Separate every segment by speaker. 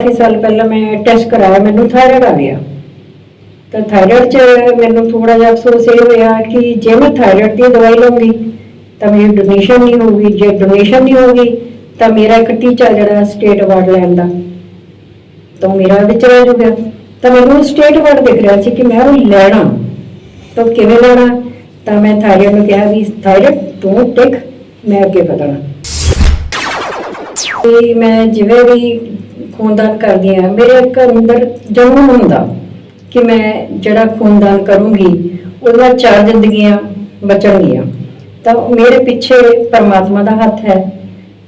Speaker 1: ਕਾਫੀ ਸਾਲ ਪਹਿਲਾਂ ਮੈਂ ਟੈਸਟ ਕਰਾਇਆ, ਮੈਨੂੰ ਥਾਇਰਾਇਡ ਆ ਗਿਆ। ਤਾਂ ਥਾਇਰਾਇਡ 'ਚ ਮੈਨੂੰ ਥੋੜਾ ਜਿਹਾ ਅਫਸੋਸ ਇਹ ਹੋਇਆ ਕਿ ਜੇ ਮੈਂ ਥਾਇਰਾਇਡ ਦੀ ਦਵਾਈ ਲਵਾਂਗੀ ਤਾਂ ਮੇਰੀ ਡੋਨੇਸ਼ਨ ਨਹੀਂ ਹੋਊਗੀ। ਜੇ ਡੋਨੇਸ਼ਨ ਨਹੀਂ ਹੋਊਗੀ, ਤਾਂ ਮੇਰਾ ਇੱਕ ਟੀਚਾ ਜਿਹੜਾ ਸਟੇਟ ਅਵਾਰਡ ਲੈਣ ਦਾ, ਤਾਂ ਉਹ ਮੇਰਾ ਵਿੱਚ ਰਹਿ ਜੂਗਾ। ਤਾਂ ਮੈਨੂੰ ਸਟੇਟ ਅਵਾਰਡ ਦਿਖ ਰਿਹਾ ਸੀ ਕਿ ਮੈਂ ਉਹ ਲੈਣਾ। ਤਾਂ ਕਿਵੇਂ ਲੈਣਾ? ਤਾਂ ਮੈਂ ਥਾਇਰਾਇਡ ਨੂੰ ਕਿਹਾ ਵੀ ਥਾਇਰਾਇਡ ਤੂੰ ਟਿਕ, ਮੈਂ ਅੱਗੇ ਵਧਣਾ। ਤੇ ਮੈਂ ਜਿਵੇਂ ਵੀ ਖੂਨਦਾਨ ਕਰਦੀ ਆ ਮੇਰੇ ਇੱਕ ਅੰਦਰ ਜਨੂਨ ਹੁੰਦਾ ਕਿ ਮੈਂ ਜਿਹੜਾ ਖੂਨਦਾਨ ਕਰੂੰਗੀ, ਉਹਦੇ ਚਾਰ ਜ਼ਿੰਦਗੀਆਂ ਬਚਣਗੀਆਂ। ਤਾਂ ਮੇਰੇ ਪਿੱਛੇ ਪਰਮਾਤਮਾ ਦਾ ਹੱਥ ਹੈ,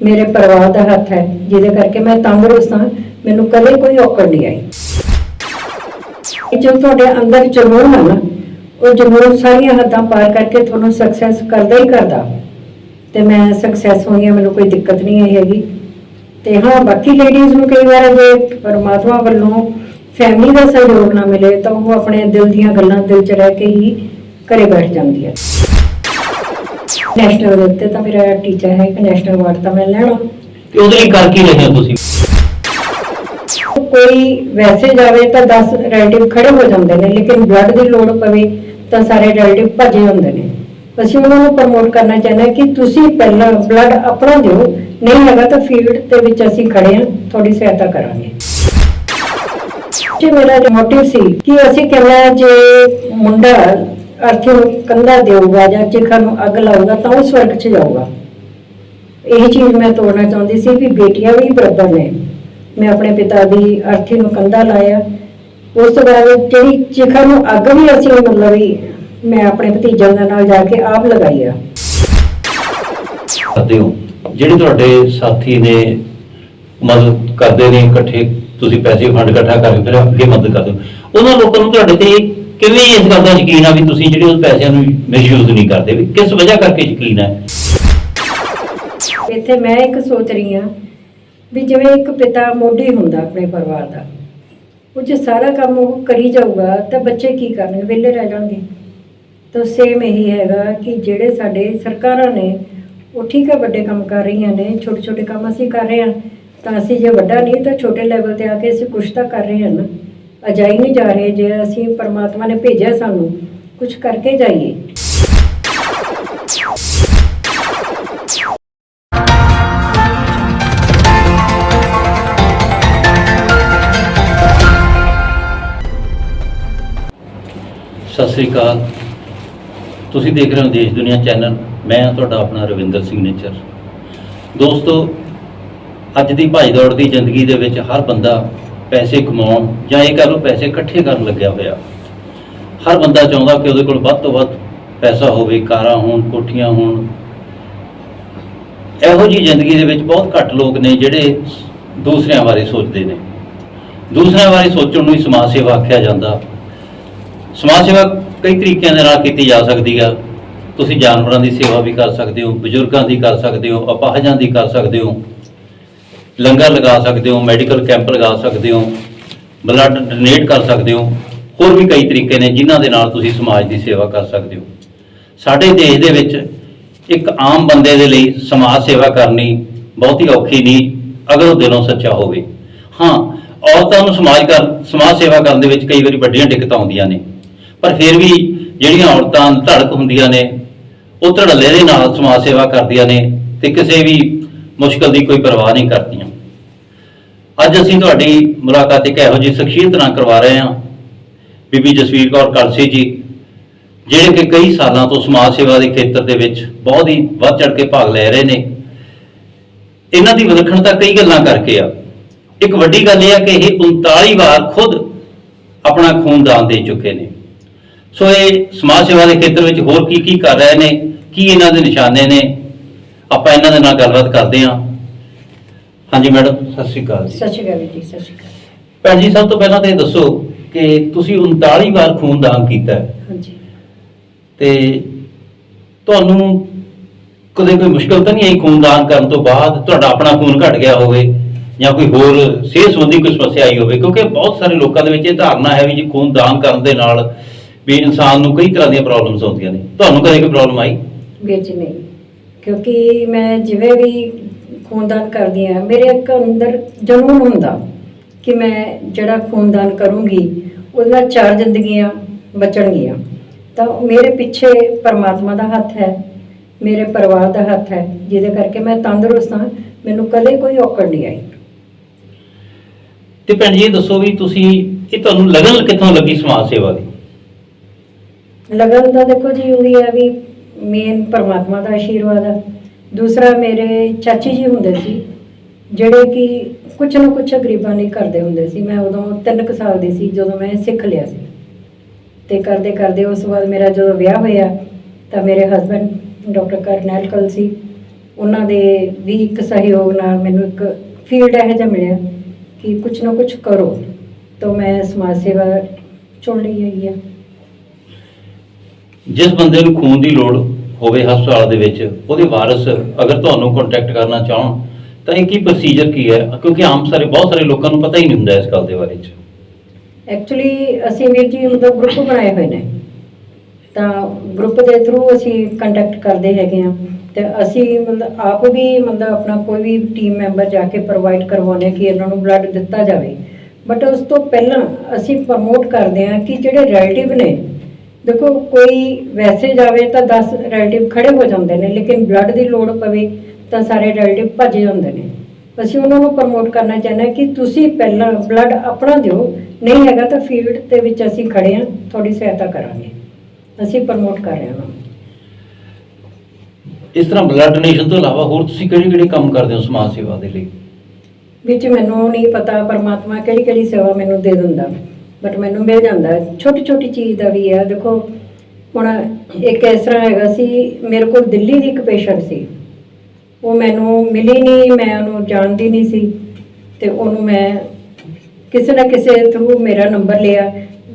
Speaker 1: ਮੇਰੇ ਪਰਿਵਾਰ ਦਾ ਹੱਥ ਹੈ, ਜਿਹਦੇ ਕਰਕੇ ਮੈਂ ਤੰਦਰੁਸਤ ਹਾਂ, ਮੈਨੂੰ ਕਦੇ ਕੋਈ ਔਕੜ ਨਹੀਂ ਆਈ। ਜੋ ਤੁਹਾਡੇ ਅੰਦਰ ਜਨੂਨ ਹੈ ਨਾ, ਉਹ ਜਨੂਨ ਸਾਰੀਆਂ ਹੱਦਾਂ ਪਾਰ ਕਰਕੇ ਤੁਹਾਨੂੰ ਸਕਸੈਸ ਕਰਦਾ ਹੀ ਕਰਦਾ। ਤੇ ਮੈਂ ਸਕਸੈਸ ਹੋਈ ਹਾਂ ਮੈਨੂੰ ਕੋਈ ਦਿੱਕਤ ਨਹੀਂ ਆਈ ਹੈਗੀ। ਤੇ ਹਾਂ ਬਾਕੀ ਲੇਡੀਜ਼ ਨੂੰ ਕਈ ਵਾਰ ਜੇ ਪਰਮਾਤਮਾ ਵੱਲੋਂ ਫੈਮਿਲੀ ਦਾ ਸਹਿਯੋਗ ਨਾ ਮਿਲੇ ਤਾਂ ਉਹ ਆਪਣੇ ਦਿਲ ਦੀਆਂ ਗੱਲਾਂ ਦਿਲ 'ਚ ਰਹਿ ਕੇ ਹੀ ਘਰੇ ਬੈਠ ਜਾਂਦੀ ਹੈ। ਨੈਸ਼ਨਲ ਉੱਤੇ ਤਾਂ ਮੇਰਾ ਟੀਚਰ ਹੈ ਕਿ ਨੈਸ਼ਨਲ ਅਵਾਰਡ ਤਾਂ ਮੈਂ ਲੈਣਾ।
Speaker 2: ਤੇ ਉਹਦੇ ਲਈ ਕਰ ਕੀ ਰਹੇ ਹੋ ਤੁਸੀਂ?
Speaker 1: ਕੋਈ ਵੈਸੇ ਜਾਵੇ ਤਾਂ 10 ਰਿਲੇਟਿਵ ਖੜੇ ਹੋ ਜਾਂਦੇ ਨੇ ਲੇਕਿਨ ਬਲੱਡ ਦੀ ਲੋੜ ਪਵੇ ਤਾਂ ਸਾਰੇ ਰਿਲੇਟਿਵ ਭੱਜੇ ਹੁੰਦੇ ਨੇ। ਅਸੀਂ ਉਹਨਾਂ ਨੂੰ ਪ੍ਰਮੋਟ ਕਰਨਾ ਚਾਹੁੰਦੇ ਹਾਂ ਕਿ ਤੁਸੀਂ ਪਹਿਲਾਂ ਬਲੱਡ ਆਪਣਾ ਦਿਓ, ਨਹੀਂ ਹੈਗਾ ਤਾਂ ਫੀਲਡ ਦੇ ਵਿੱਚ ਅਸੀਂ ਖੜੇ ਹਾਂ, ਤੁਹਾਡੀ ਸਹਾਇਤਾ ਕਰਾਂਗੇ। ਜੇ, ਮੇਰਾ ਮੋਟਿਵ ਸੀ ਕਿ ਅਸੀਂ ਕਹਿੰਦੇ ਜੇ ਮੁੰਡਾ ਅਰਥੀ ਕੰਧਾ ਦੇਊਗਾ ਜਾਂ ਚਿਖਾ ਨੂੰ ਅੱਗ ਲਾਊਗਾ ਤਾਂ ਉਹ ਸਵਰਗ 'ਚ ਜਾਊਗਾ। ਇਹ ਚੀਜ਼ ਮੈਂ ਤੋੜਨਾ ਚਾਹੁੰਦੀ ਸੀ ਵੀ ਬੇਟੀਆਂ ਵੀ ਬਰਾਬਰ ਨੇ। ਮੈਂ ਆਪਣੇ ਪਿਤਾ ਦੀ ਅਰਥੀ ਨੂੰ ਕੰਧਾ ਲਾਇਆ। ਉਸ ਤੋਂ ਬਾਅਦ ਜਿਹੜੀ ਚਿਖਾ ਨੂੰ ਅੱਗ ਵੀ ਅਸੀਂ, ਮਤਲਬ ਵੀ ਮੈਂ ਆਪਣੇ ਭਤੀਜਿਆਂ ਦੇ ਨਾਲ ਜਾ ਕੇ ਆਪ ਲਗਾਈ ਆ।
Speaker 2: ਕਰਦੇ ਹੋ ਜਿਹੜੇ ਤੁਹਾਡੇ ਸਾਥੀ ਨੇ ਮਦਦ ਕਰਦੇ ਨੇ ਇਕੱਠੇ ਤੁਸੀਂ ਪੈਸੇ ਫੰਡ ਇਕੱਠਾ ਕਰਕੇ ਫਿਰ ਅੱਗੇ ਮਦਦ ਕਰਦੇ ਹੋ। ਉਹਨਾਂ ਲੋਕਾਂ ਨੂੰ ਤੁਹਾਡੇ ਤੇ ਕਿਵੇਂ ਇਸ ਗੱਲ ਦਾ ਯਕੀਨ ਆ ਵੀ ਤੁਸੀਂ ਜਿਹੜੇ ਉਸ ਪੈਸਿਆਂ ਨੂੰ ਮਿਸਯੂਜ਼ ਨਹੀਂ ਕਰਦੇ? ਵੀ ਕਿਸ ਵਜ੍ਹਾ ਕਰਕੇ ਯਕੀਨ ਹੈ
Speaker 1: ਇੱਥੇ ਮੈਂ ਇੱਕ ਸੋਚ ਰਹੀ ਹਾਂ ਵੀ ਜਿਵੇਂ ਇੱਕ ਪਿਤਾ ਮੋਢੀ ਹੁੰਦਾ ਆਪਣੇ ਪਰਿਵਾਰ ਦਾ ਉਹ ਜੇ ਸਾਰਾ ਕੰਮ ਉਹ ਕਰੀ ਜਾਊਗਾ ਤਾਂ ਬੱਚੇ ਕੀ ਕਰਨਗੇ? ਵਿਹਲੇ ਰਹਿ ਜਾਣਗੇ। ਤਾਂ ਸੇਮ ਇਹੀ ਹੈਗਾ ਕਿ ਜਿਹੜੇ ਸਾਡੇ ਸਰਕਾਰਾਂ ਨੇ ਉਹ ਠੀਕ ਹੈ ਵੱਡੇ ਕੰਮ ਕਰ ਰਹੀਆਂ ਨੇ ਛੋਟੇ ਛੋਟੇ ਕੰਮ ਅਸੀਂ ਕਰ ਰਹੇ ਹਾਂ, ਤਾਂ ਅਸੀਂ ਜੇ ਵੱਡਾ ਨਹੀਂ ਤਾਂ ਛੋਟੇ ਲੈਵਲ ਤੇ ਆ ਕੇ ਅਸੀਂ ਕੁਛ ਤਾਂ ਕਰ ਰਹੇ ਹਾਂ ਨਾ। ਅਜਾਈ ਨਹੀਂ ਜਾ ਰਹੇ, ਜੇ ਅਸੀਂ ਪਰਮਾਤਮਾ ਨੇ ਭੇਜਿਆ ਸਾਨੂੰ ਕੁਝ ਕਰਕੇ ਜਾਈਏ।
Speaker 2: ਸਤਿ ਸ੍ਰੀ ਅਕਾਲ। ਤੁਸੀਂ ਦੇਖ ਰਹੇ ਹੋ ਦੇਸ਼ ਦੁਨੀਆ ਚੈਨਲ, ਮੈਂ ਤੁਹਾਡਾ ਆਪਣਾ ਰਵਿੰਦਰ ਸਿੰਘ ਨੇਚਰ ਦੋਸਤੋ, ਅੱਜ ਦੀ ਭਾਈ ਦੌੜ ਦੀ ਜ਼ਿੰਦਗੀ ਦੇ ਵਿੱਚ ਹਰ ਬੰਦਾ ਪੈਸੇ ਕਮਾਉਣ ਜਾਂ ਇਹ ਕਹ ਲਓ ਪੈਸੇ ਇਕੱਠੇ ਕਰਨ ਲੱਗਿਆ ਹੋਇਆ। ਹਰ ਬੰਦਾ ਚਾਹੁੰਦਾ ਕਿ ਉਹਦੇ ਕੋਲ ਵੱਧ ਤੋਂ ਵੱਧ ਪੈਸਾ ਹੋਵੇ, ਕਾਰਾਂ ਹੋਣ, ਕੋਠੀਆਂ ਹੋਣ। ਇਹੋ ਜੀ ਜ਼ਿੰਦਗੀ ਦੇ ਵਿੱਚ ਬਹੁਤ ਘੱਟ ਲੋਕ ਨੇ ਜਿਹੜੇ ਦੂਸਰਿਆਂ ਬਾਰੇ ਸੋਚਦੇ ਨੇ। ਦੂਸਰਿਆਂ ਬਾਰੇ ਸੋਚਣ ਨੂੰ ਹੀ ਸਮਾਜ ਸੇਵਾ ਆਖਿਆ ਜਾਂਦਾ। ਸਮਾਜ ਸੇਵਾ ਕਈ ਤਰੀਕਿਆਂ ਦੇ ਨਾਲ ਕੀਤੀ ਜਾ ਸਕਦੀ ਆ। ਤੁਸੀਂ ਜਾਨਵਰਾਂ ਦੀ ਸੇਵਾ ਵੀ ਕਰ ਸਕਦੇ ਹੋ, ਬਜ਼ੁਰਗਾਂ ਦੀ ਕਰ ਸਕਦੇ ਹੋ, ਅਪਾਹਜਾਂ ਦੀ ਕਰ ਸਕਦੇ ਹੋ, ਲੰਗਰ ਲਗਾ ਸਕਦੇ ਹੋ, ਮੈਡੀਕਲ ਕੈਂਪ ਲਗਾ ਸਕਦੇ ਹੋ, ਬਲੱਡ ਡੋਨੇਟ ਕਰ ਸਕਦੇ ਹੋ, ਹੋਰ ਵੀ ਕਈ ਤਰੀਕੇ ਨੇ ਜਿਨ੍ਹਾਂ ਦੇ ਨਾਲ ਤੁਸੀਂ ਸਮਾਜ ਦੀ ਸੇਵਾ ਕਰ ਸਕਦੇ ਹੋ। ਸਾਡੇ ਦੇਸ਼ ਦੇ ਵਿੱਚ ਇੱਕ ਆਮ ਬੰਦੇ ਦੇ ਲਈ ਸਮਾਜ ਸੇਵਾ ਕਰਨੀ ਬਹੁਤੀ ਔਖੀ ਨਹੀਂ, ਅਗਰ ਉਹ ਦਿਲੋਂ ਸੱਚਾ ਹੋਵੇ। ਹਾਂ, ਔਰਤਾਂ ਨੂੰ ਸਮਾਜ ਕਰ, ਸਮਾਜ ਸੇਵਾ ਕਰਨ ਦੇ ਵਿੱਚ ਕਈ ਵਾਰੀ ਵੱਡੀਆਂ ਦਿੱਕਤਾਂ ਆਉਂਦੀਆਂ ਨੇ। ਪਰ ਫਿਰ ਵੀ ਜਿਹੜੀਆਂ ਔਰਤਾਂ ਧੜਕ ਹੁੰਦੀਆਂ ਨੇ, ਉਹ ਧੜੱਲੇ ਦੇ ਨਾਲ ਸਮਾਜ ਸੇਵਾ ਕਰਦੀਆਂ ਨੇ ਤੇ ਕਿਸੇ ਵੀ ਮੁਸ਼ਕਲ ਦੀ ਕੋਈ ਪਰਵਾਹ ਨਹੀਂ ਕਰਦੀਆਂ। ਅੱਜ ਅਸੀਂ ਤੁਹਾਡੀ ਮੁਲਾਕਾਤ ਇੱਕ ਇਹੋ ਜਿਹੀ ਸ਼ਖਸੀਅਤ ਨਾਲ ਕਰਵਾ ਰਹੇ ਹਾਂ। ਬੀਬੀ ਜਸਵੀਰ ਕੌਰ ਕਲਸੀ ਜੀ, ਜਿਹੜੇ ਕਿ ਕਈ ਸਾਲਾਂ ਤੋਂ ਸਮਾਜ ਸੇਵਾ ਦੇ ਖੇਤਰ ਦੇ ਵਿੱਚ ਬਹੁਤ ਹੀ ਵੱਧ ਚੜ ਕੇ ਭਾਗ ਲੈ ਰਹੇ ਨੇ, ਇਹਨਾਂ ਦੀ ਵਿਲੱਖਣਤਾ ਕਈ ਗੱਲਾਂ ਕਰਕੇ ਆ। ਇੱਕ ਵੱਡੀ ਗੱਲ ਇਹ ਆ ਕਿ ਇਹ 39 ਵਾਰ ਖੁਦ ਆਪਣਾ ਖੂਨਦਾਨ ਦੇ ਚੁੱਕੇ ਨੇ। ਸੋ ਇਹ ਸਮਾਜ ਸੇਵਾ ਦੇ ਖੇਤਰ ਵਿੱਚ ਹੋਰ ਕੀ ਕੀ ਕਰ ਰਹੇ ਨੇ ਕੀ ਇਹਨਾਂ ਦੇ ਨਿਸ਼ਾਨੇ ਨੇ? ਆਪਾਂ ਇਹਨਾਂ ਦੇ ਨਾਲ ਗੱਲਬਾਤ ਕਰਦੇ ਹਾਂ। ਹਾਂਜੀ ਮੈਡਮ। ਸਤਿ ਸ਼੍ਰੀ ਅਕਾਲ ਜੀ।
Speaker 1: ਸਤਿ ਸ਼੍ਰੀ ਅਕਾਲ ਜੀ ਸਤਿ ਸ਼੍ਰੀ ਅਕਾਲ।
Speaker 2: ਭੈਣ ਜੀ ਸਭ ਤੋਂ ਪਹਿਲਾਂ ਤਾਂ ਇਹ ਦੱਸੋ ਕਿ ਤੁਸੀਂ 39 ਵਾਰ ਖੂਨ ਦਾਨ ਕੀਤਾ ਹੈ।
Speaker 1: ਹਾਂਜੀ।
Speaker 2: ਤੇ ਤੁਹਾਨੂੰ ਕਦੇ ਕੋਈ ਮੁਸ਼ਕਲ ਤਾਂ ਨਹੀਂ ਆਈ ਖੂਨ ਦਾਨ ਕਰਨ ਤੋਂ ਬਾਅਦ? ਤੁਹਾਡਾ ਆਪਣਾ ਖੂਨ ਘਟ ਗਿਆ ਹੋਵੇ ਜਾਂ ਕੋਈ ਹੋਰ ਸਿਹਤ ਸੰਬੰਧੀ ਕੋਈ ਸਮੱਸਿਆ ਆਈ ਹੋਵੇ? ਕਿਉਂਕਿ ਬਹੁਤ ਸਾਰੇ ਲੋਕਾਂ ਦੇ ਵਿੱਚ ਇਹ ਧਾਰਨਾ ਹੈ ਵੀ ਜੀ ਖੂਨ ਦਾਨ ਕਰਨ ਦੇ ਨਾਲ ਵੀ ਇਨਸਾਨ ਨੂੰ ਕਈ ਤਰ੍ਹਾਂ ਦੀਆਂ ਪ੍ਰੋਬਲਮਸ ਆਉਂਦੀਆਂ ਨੇ। ਤੁਹਾਨੂੰ ਕਦੇ ਕੋਈ ਪ੍ਰੋਬਲਮ ਆਈ?
Speaker 1: ਵੀਰ ਜੀ ਨਹੀਂ। ਕਿਉਂਕਿ ਮੈਂ ਜਿਵੇਂ ਵੀ ਖੂਨਦਾਨ ਕਰਦੀ ਆ ਮੇਰੇ ਇੱਕ ਅੰਦਰ ਜਨੂਨ ਹੁੰਦਾ ਕਿ ਮੈਂ ਜਿਹੜਾ ਖੂਨਦਾਨ ਕਰੂੰਗੀ ਉਹਦੇ ਨਾਲ ਚਾਰ ਜ਼ਿੰਦਗੀਆਂ ਬਚਣਗੀਆਂ। ਤਾਂ ਮੇਰੇ ਪਿੱਛੇ ਪਰਮਾਤਮਾ ਦਾ ਹੱਥ ਹੈ ਮੇਰੇ ਪਰਿਵਾਰ ਦਾ ਹੱਥ ਹੈ ਜਿਹਦੇ ਕਰਕੇ ਮੈਂ ਤੰਦਰੁਸਤ ਹਾਂ ਮੈਨੂੰ ਕਦੇ ਕੋਈ ਔਕੜ ਨਹੀਂ ਆਈ।
Speaker 2: ਤੇ ਭੈਣ ਜੀ ਇਹ ਦੱਸੋ ਵੀ ਤੁਸੀਂ ਇਹ ਤੁਹਾਨੂੰ ਲਗਨ ਕਿੱਥੋਂ ਲੱਗੀ ਸਮਾਜ ਸੇਵਾ ਦੀ?
Speaker 1: ਲਗਨ ਦਾ ਦੇਖੋ ਜੀ ਉਹੀ ਹੈ ਵੀ ਮੇਨ ਪਰਮਾਤਮਾ ਦਾ ਆਸ਼ੀਰਵਾਦ ਆ। ਦੂਸਰਾ ਮੇਰੇ ਚਾਚੀ ਜੀ ਹੁੰਦੇ ਸੀ, ਜਿਹੜੇ ਕਿ ਕੁਛ ਨਾ ਕੁਛ ਗਰੀਬਾਂ ਲਈ ਕਰਦੇ ਹੁੰਦੇ ਸੀ। ਮੈਂ ਉਦੋਂ 3 ਕੁ ਸਾਲ ਦੀ ਸੀ, ਜਦੋਂ ਮੈਂ ਸਿੱਖ ਲਿਆ ਸੀ। ਤੇ ਕਰਦੇ ਕਰਦੇ ਉਸ ਤੋਂ ਬਾਅਦ ਮੇਰਾ ਜਦੋਂ ਵਿਆਹ ਹੋਇਆ, ਤਾਂ ਮੇਰੇ ਹਸਬੰਡ ਡਾਕਟਰ ਕਰਨੈਲ ਕਲ ਸੀ। ਉਹਨਾਂ ਦੇ ਵੀ ਇੱਕ ਸਹਿਯੋਗ ਨਾਲ ਮੈਨੂੰ ਇੱਕ ਫੀਲਡ ਇਹੋ ਜਿਹਾ ਮਿਲਿਆ ਕਿ ਕੁਛ ਨਾ ਕੁਛ ਕਰੋ। ਤਾਂ ਮੈਂ ਸਮਾਜ ਸੇਵਾ ਚੁਣ ਲਈ ਹੈਗੀ ਆ।
Speaker 2: ਜਿਸ ਬੰਦੇ ਨੂੰ ਖੂਨ ਦੀ ਲੋੜ ਹੋਵੇ ਹਸਪਤਾਲ ਦੇ ਵਿੱਚ, ਉਹਦੇ ਵਾਰਸ ਅਗਰ ਤੁਹਾਨੂੰ ਕੰਟੈਕਟ ਕਰਨਾ ਚਾਹਣ, ਤਾਂ ਇਹ ਕੀ ਪ੍ਰੋਸੀਜਰ ਕੀ ਹੈ? ਕਿਉਂਕਿ ਆਮ ਸਾਰੇ, ਬਹੁਤ ਸਾਰੇ ਲੋਕਾਂ ਨੂੰ ਪਤਾ ਹੀ ਨਹੀਂ ਹੁੰਦਾ ਇਸ ਗੱਲ ਦੇ ਬਾਰੇ ਚ।
Speaker 1: ਐਕਚੁਅਲੀ ਅਸੀਂ ਵੀਰ ਜੀ ਮਤਲਬ ਗਰੁੱਪ ਬਣਾਏ ਹੋਏ ਨੇ। ਤਾਂ ਗਰੁੱਪ ਦੇ ਥਰੂ ਅਸੀਂ ਕੰਟੈਕਟ ਕਰਦੇ ਹੈਗੇ ਆ ਤੇ ਅਸੀਂ ਮਤਲਬ ਆਪ ਵੀ ਮਤਲਬ ਆਪਣਾ ਕੋਈ ਵੀ ਟੀਮ ਮੈਂਬਰ ਜਾ ਕੇ ਪ੍ਰੋਵਾਈਡ ਕਰਵਾਉਂਦੇ ਕਿ ਇਹਨਾਂ ਨੂੰ ਬਲੱਡ ਦਿੱਤਾ ਜਾਵੇ। ਬਟ ਉਸ ਤੋਂ ਪਹਿਲਾਂ ਅਸੀਂ ਪ੍ਰਮੋਟ ਕਰਦੇ ਆ ਕਿ ਜਿਹੜੇ ਰਿਲੇਟਿਵ ਨੇ ਦੇਖੋ ਕੋਈ ਵੈਸੇ ਜਾਵੇ ਤਾਂ 10 ਰਿਲੇਟਿਵ ਖੜੇ ਹੋ ਜਾਂਦੇ ਨੇ ਲੇਕਿਨ ਬਲੱਡ ਦੀ ਲੋੜ ਪਵੇ ਤਾਂ ਸਾਰੇ ਰਿਲੇਟਿਵ ਭੱਜ ਜਾਂਦੇ ਨੇ। ਅਸੀਂ ਉਹਨਾਂ ਨੂੰ ਪ੍ਰਮੋਟ ਕਰਨਾ ਚਾਹੁੰਦੇ ਕਿ ਤੁਸੀਂ ਪਹਿਲਾਂ ਬਲੱਡ ਆਪਣਾ ਦਿਓ ਨਹੀਂ ਹੈਗਾ ਤਾਂ ਫੀਲਡ ਦੇ ਵਿੱਚ ਅਸੀਂ ਖੜੇ ਹਾਂ ਤੁਹਾਡੀ ਸਹਾਇਤਾ ਕਰਾਂਗੇ। ਅਸੀਂ ਪ੍ਰਮੋਟ ਕਰ ਰਹੇ ਹਾਂ।
Speaker 2: ਇਸ ਤਰ੍ਹਾਂ ਬਲੱਡ ਡੋਨੇਸ਼ਨ ਤੋਂ ਇਲਾਵਾ ਹੋਰ ਤੁਸੀਂ ਕਿਹੜੇ ਕਿਹੜੇ ਕੰਮ ਕਰਦੇ ਹੋ ਸਮਾਜ ਸੇਵਾ ਦੇ ਲਈ?
Speaker 1: ਵਿੱਚ ਮੈਨੂੰ ਨਹੀਂ ਪਤਾ ਪਰਮਾਤਮਾ ਕਿਹੜੀ ਕਿਹੜੀ ਸੇਵਾ ਮੈਨੂੰ ਦੇ ਦਿੰਦਾ। ਬਟ ਮੈਨੂੰ ਮਿਲ ਜਾਂਦਾ ਛੋਟੀ ਛੋਟੀ ਚੀਜ਼ ਦਾ ਵੀ ਹੈ। ਦੇਖੋ, ਹੁਣ ਇੱਕ ਇਸ ਤਰ੍ਹਾਂ ਹੈਗਾ ਸੀ, ਮੇਰੇ ਕੋਲ ਦਿੱਲੀ ਦੀ ਇੱਕ ਪੇਸ਼ੈਂਟ ਸੀ। ਉਹ ਮੈਨੂੰ ਮਿਲੀ ਨਹੀਂ, ਮੈਂ ਉਹਨੂੰ ਜਾਣਦੀ ਨਹੀਂ ਸੀ। ਤੇ ਉਹਨੂੰ ਮੈਂ ਕਿਸੇ ਨਾ ਕਿਸੇ ਥਰੂ ਮੇਰਾ ਨੰਬਰ ਲਿਆ।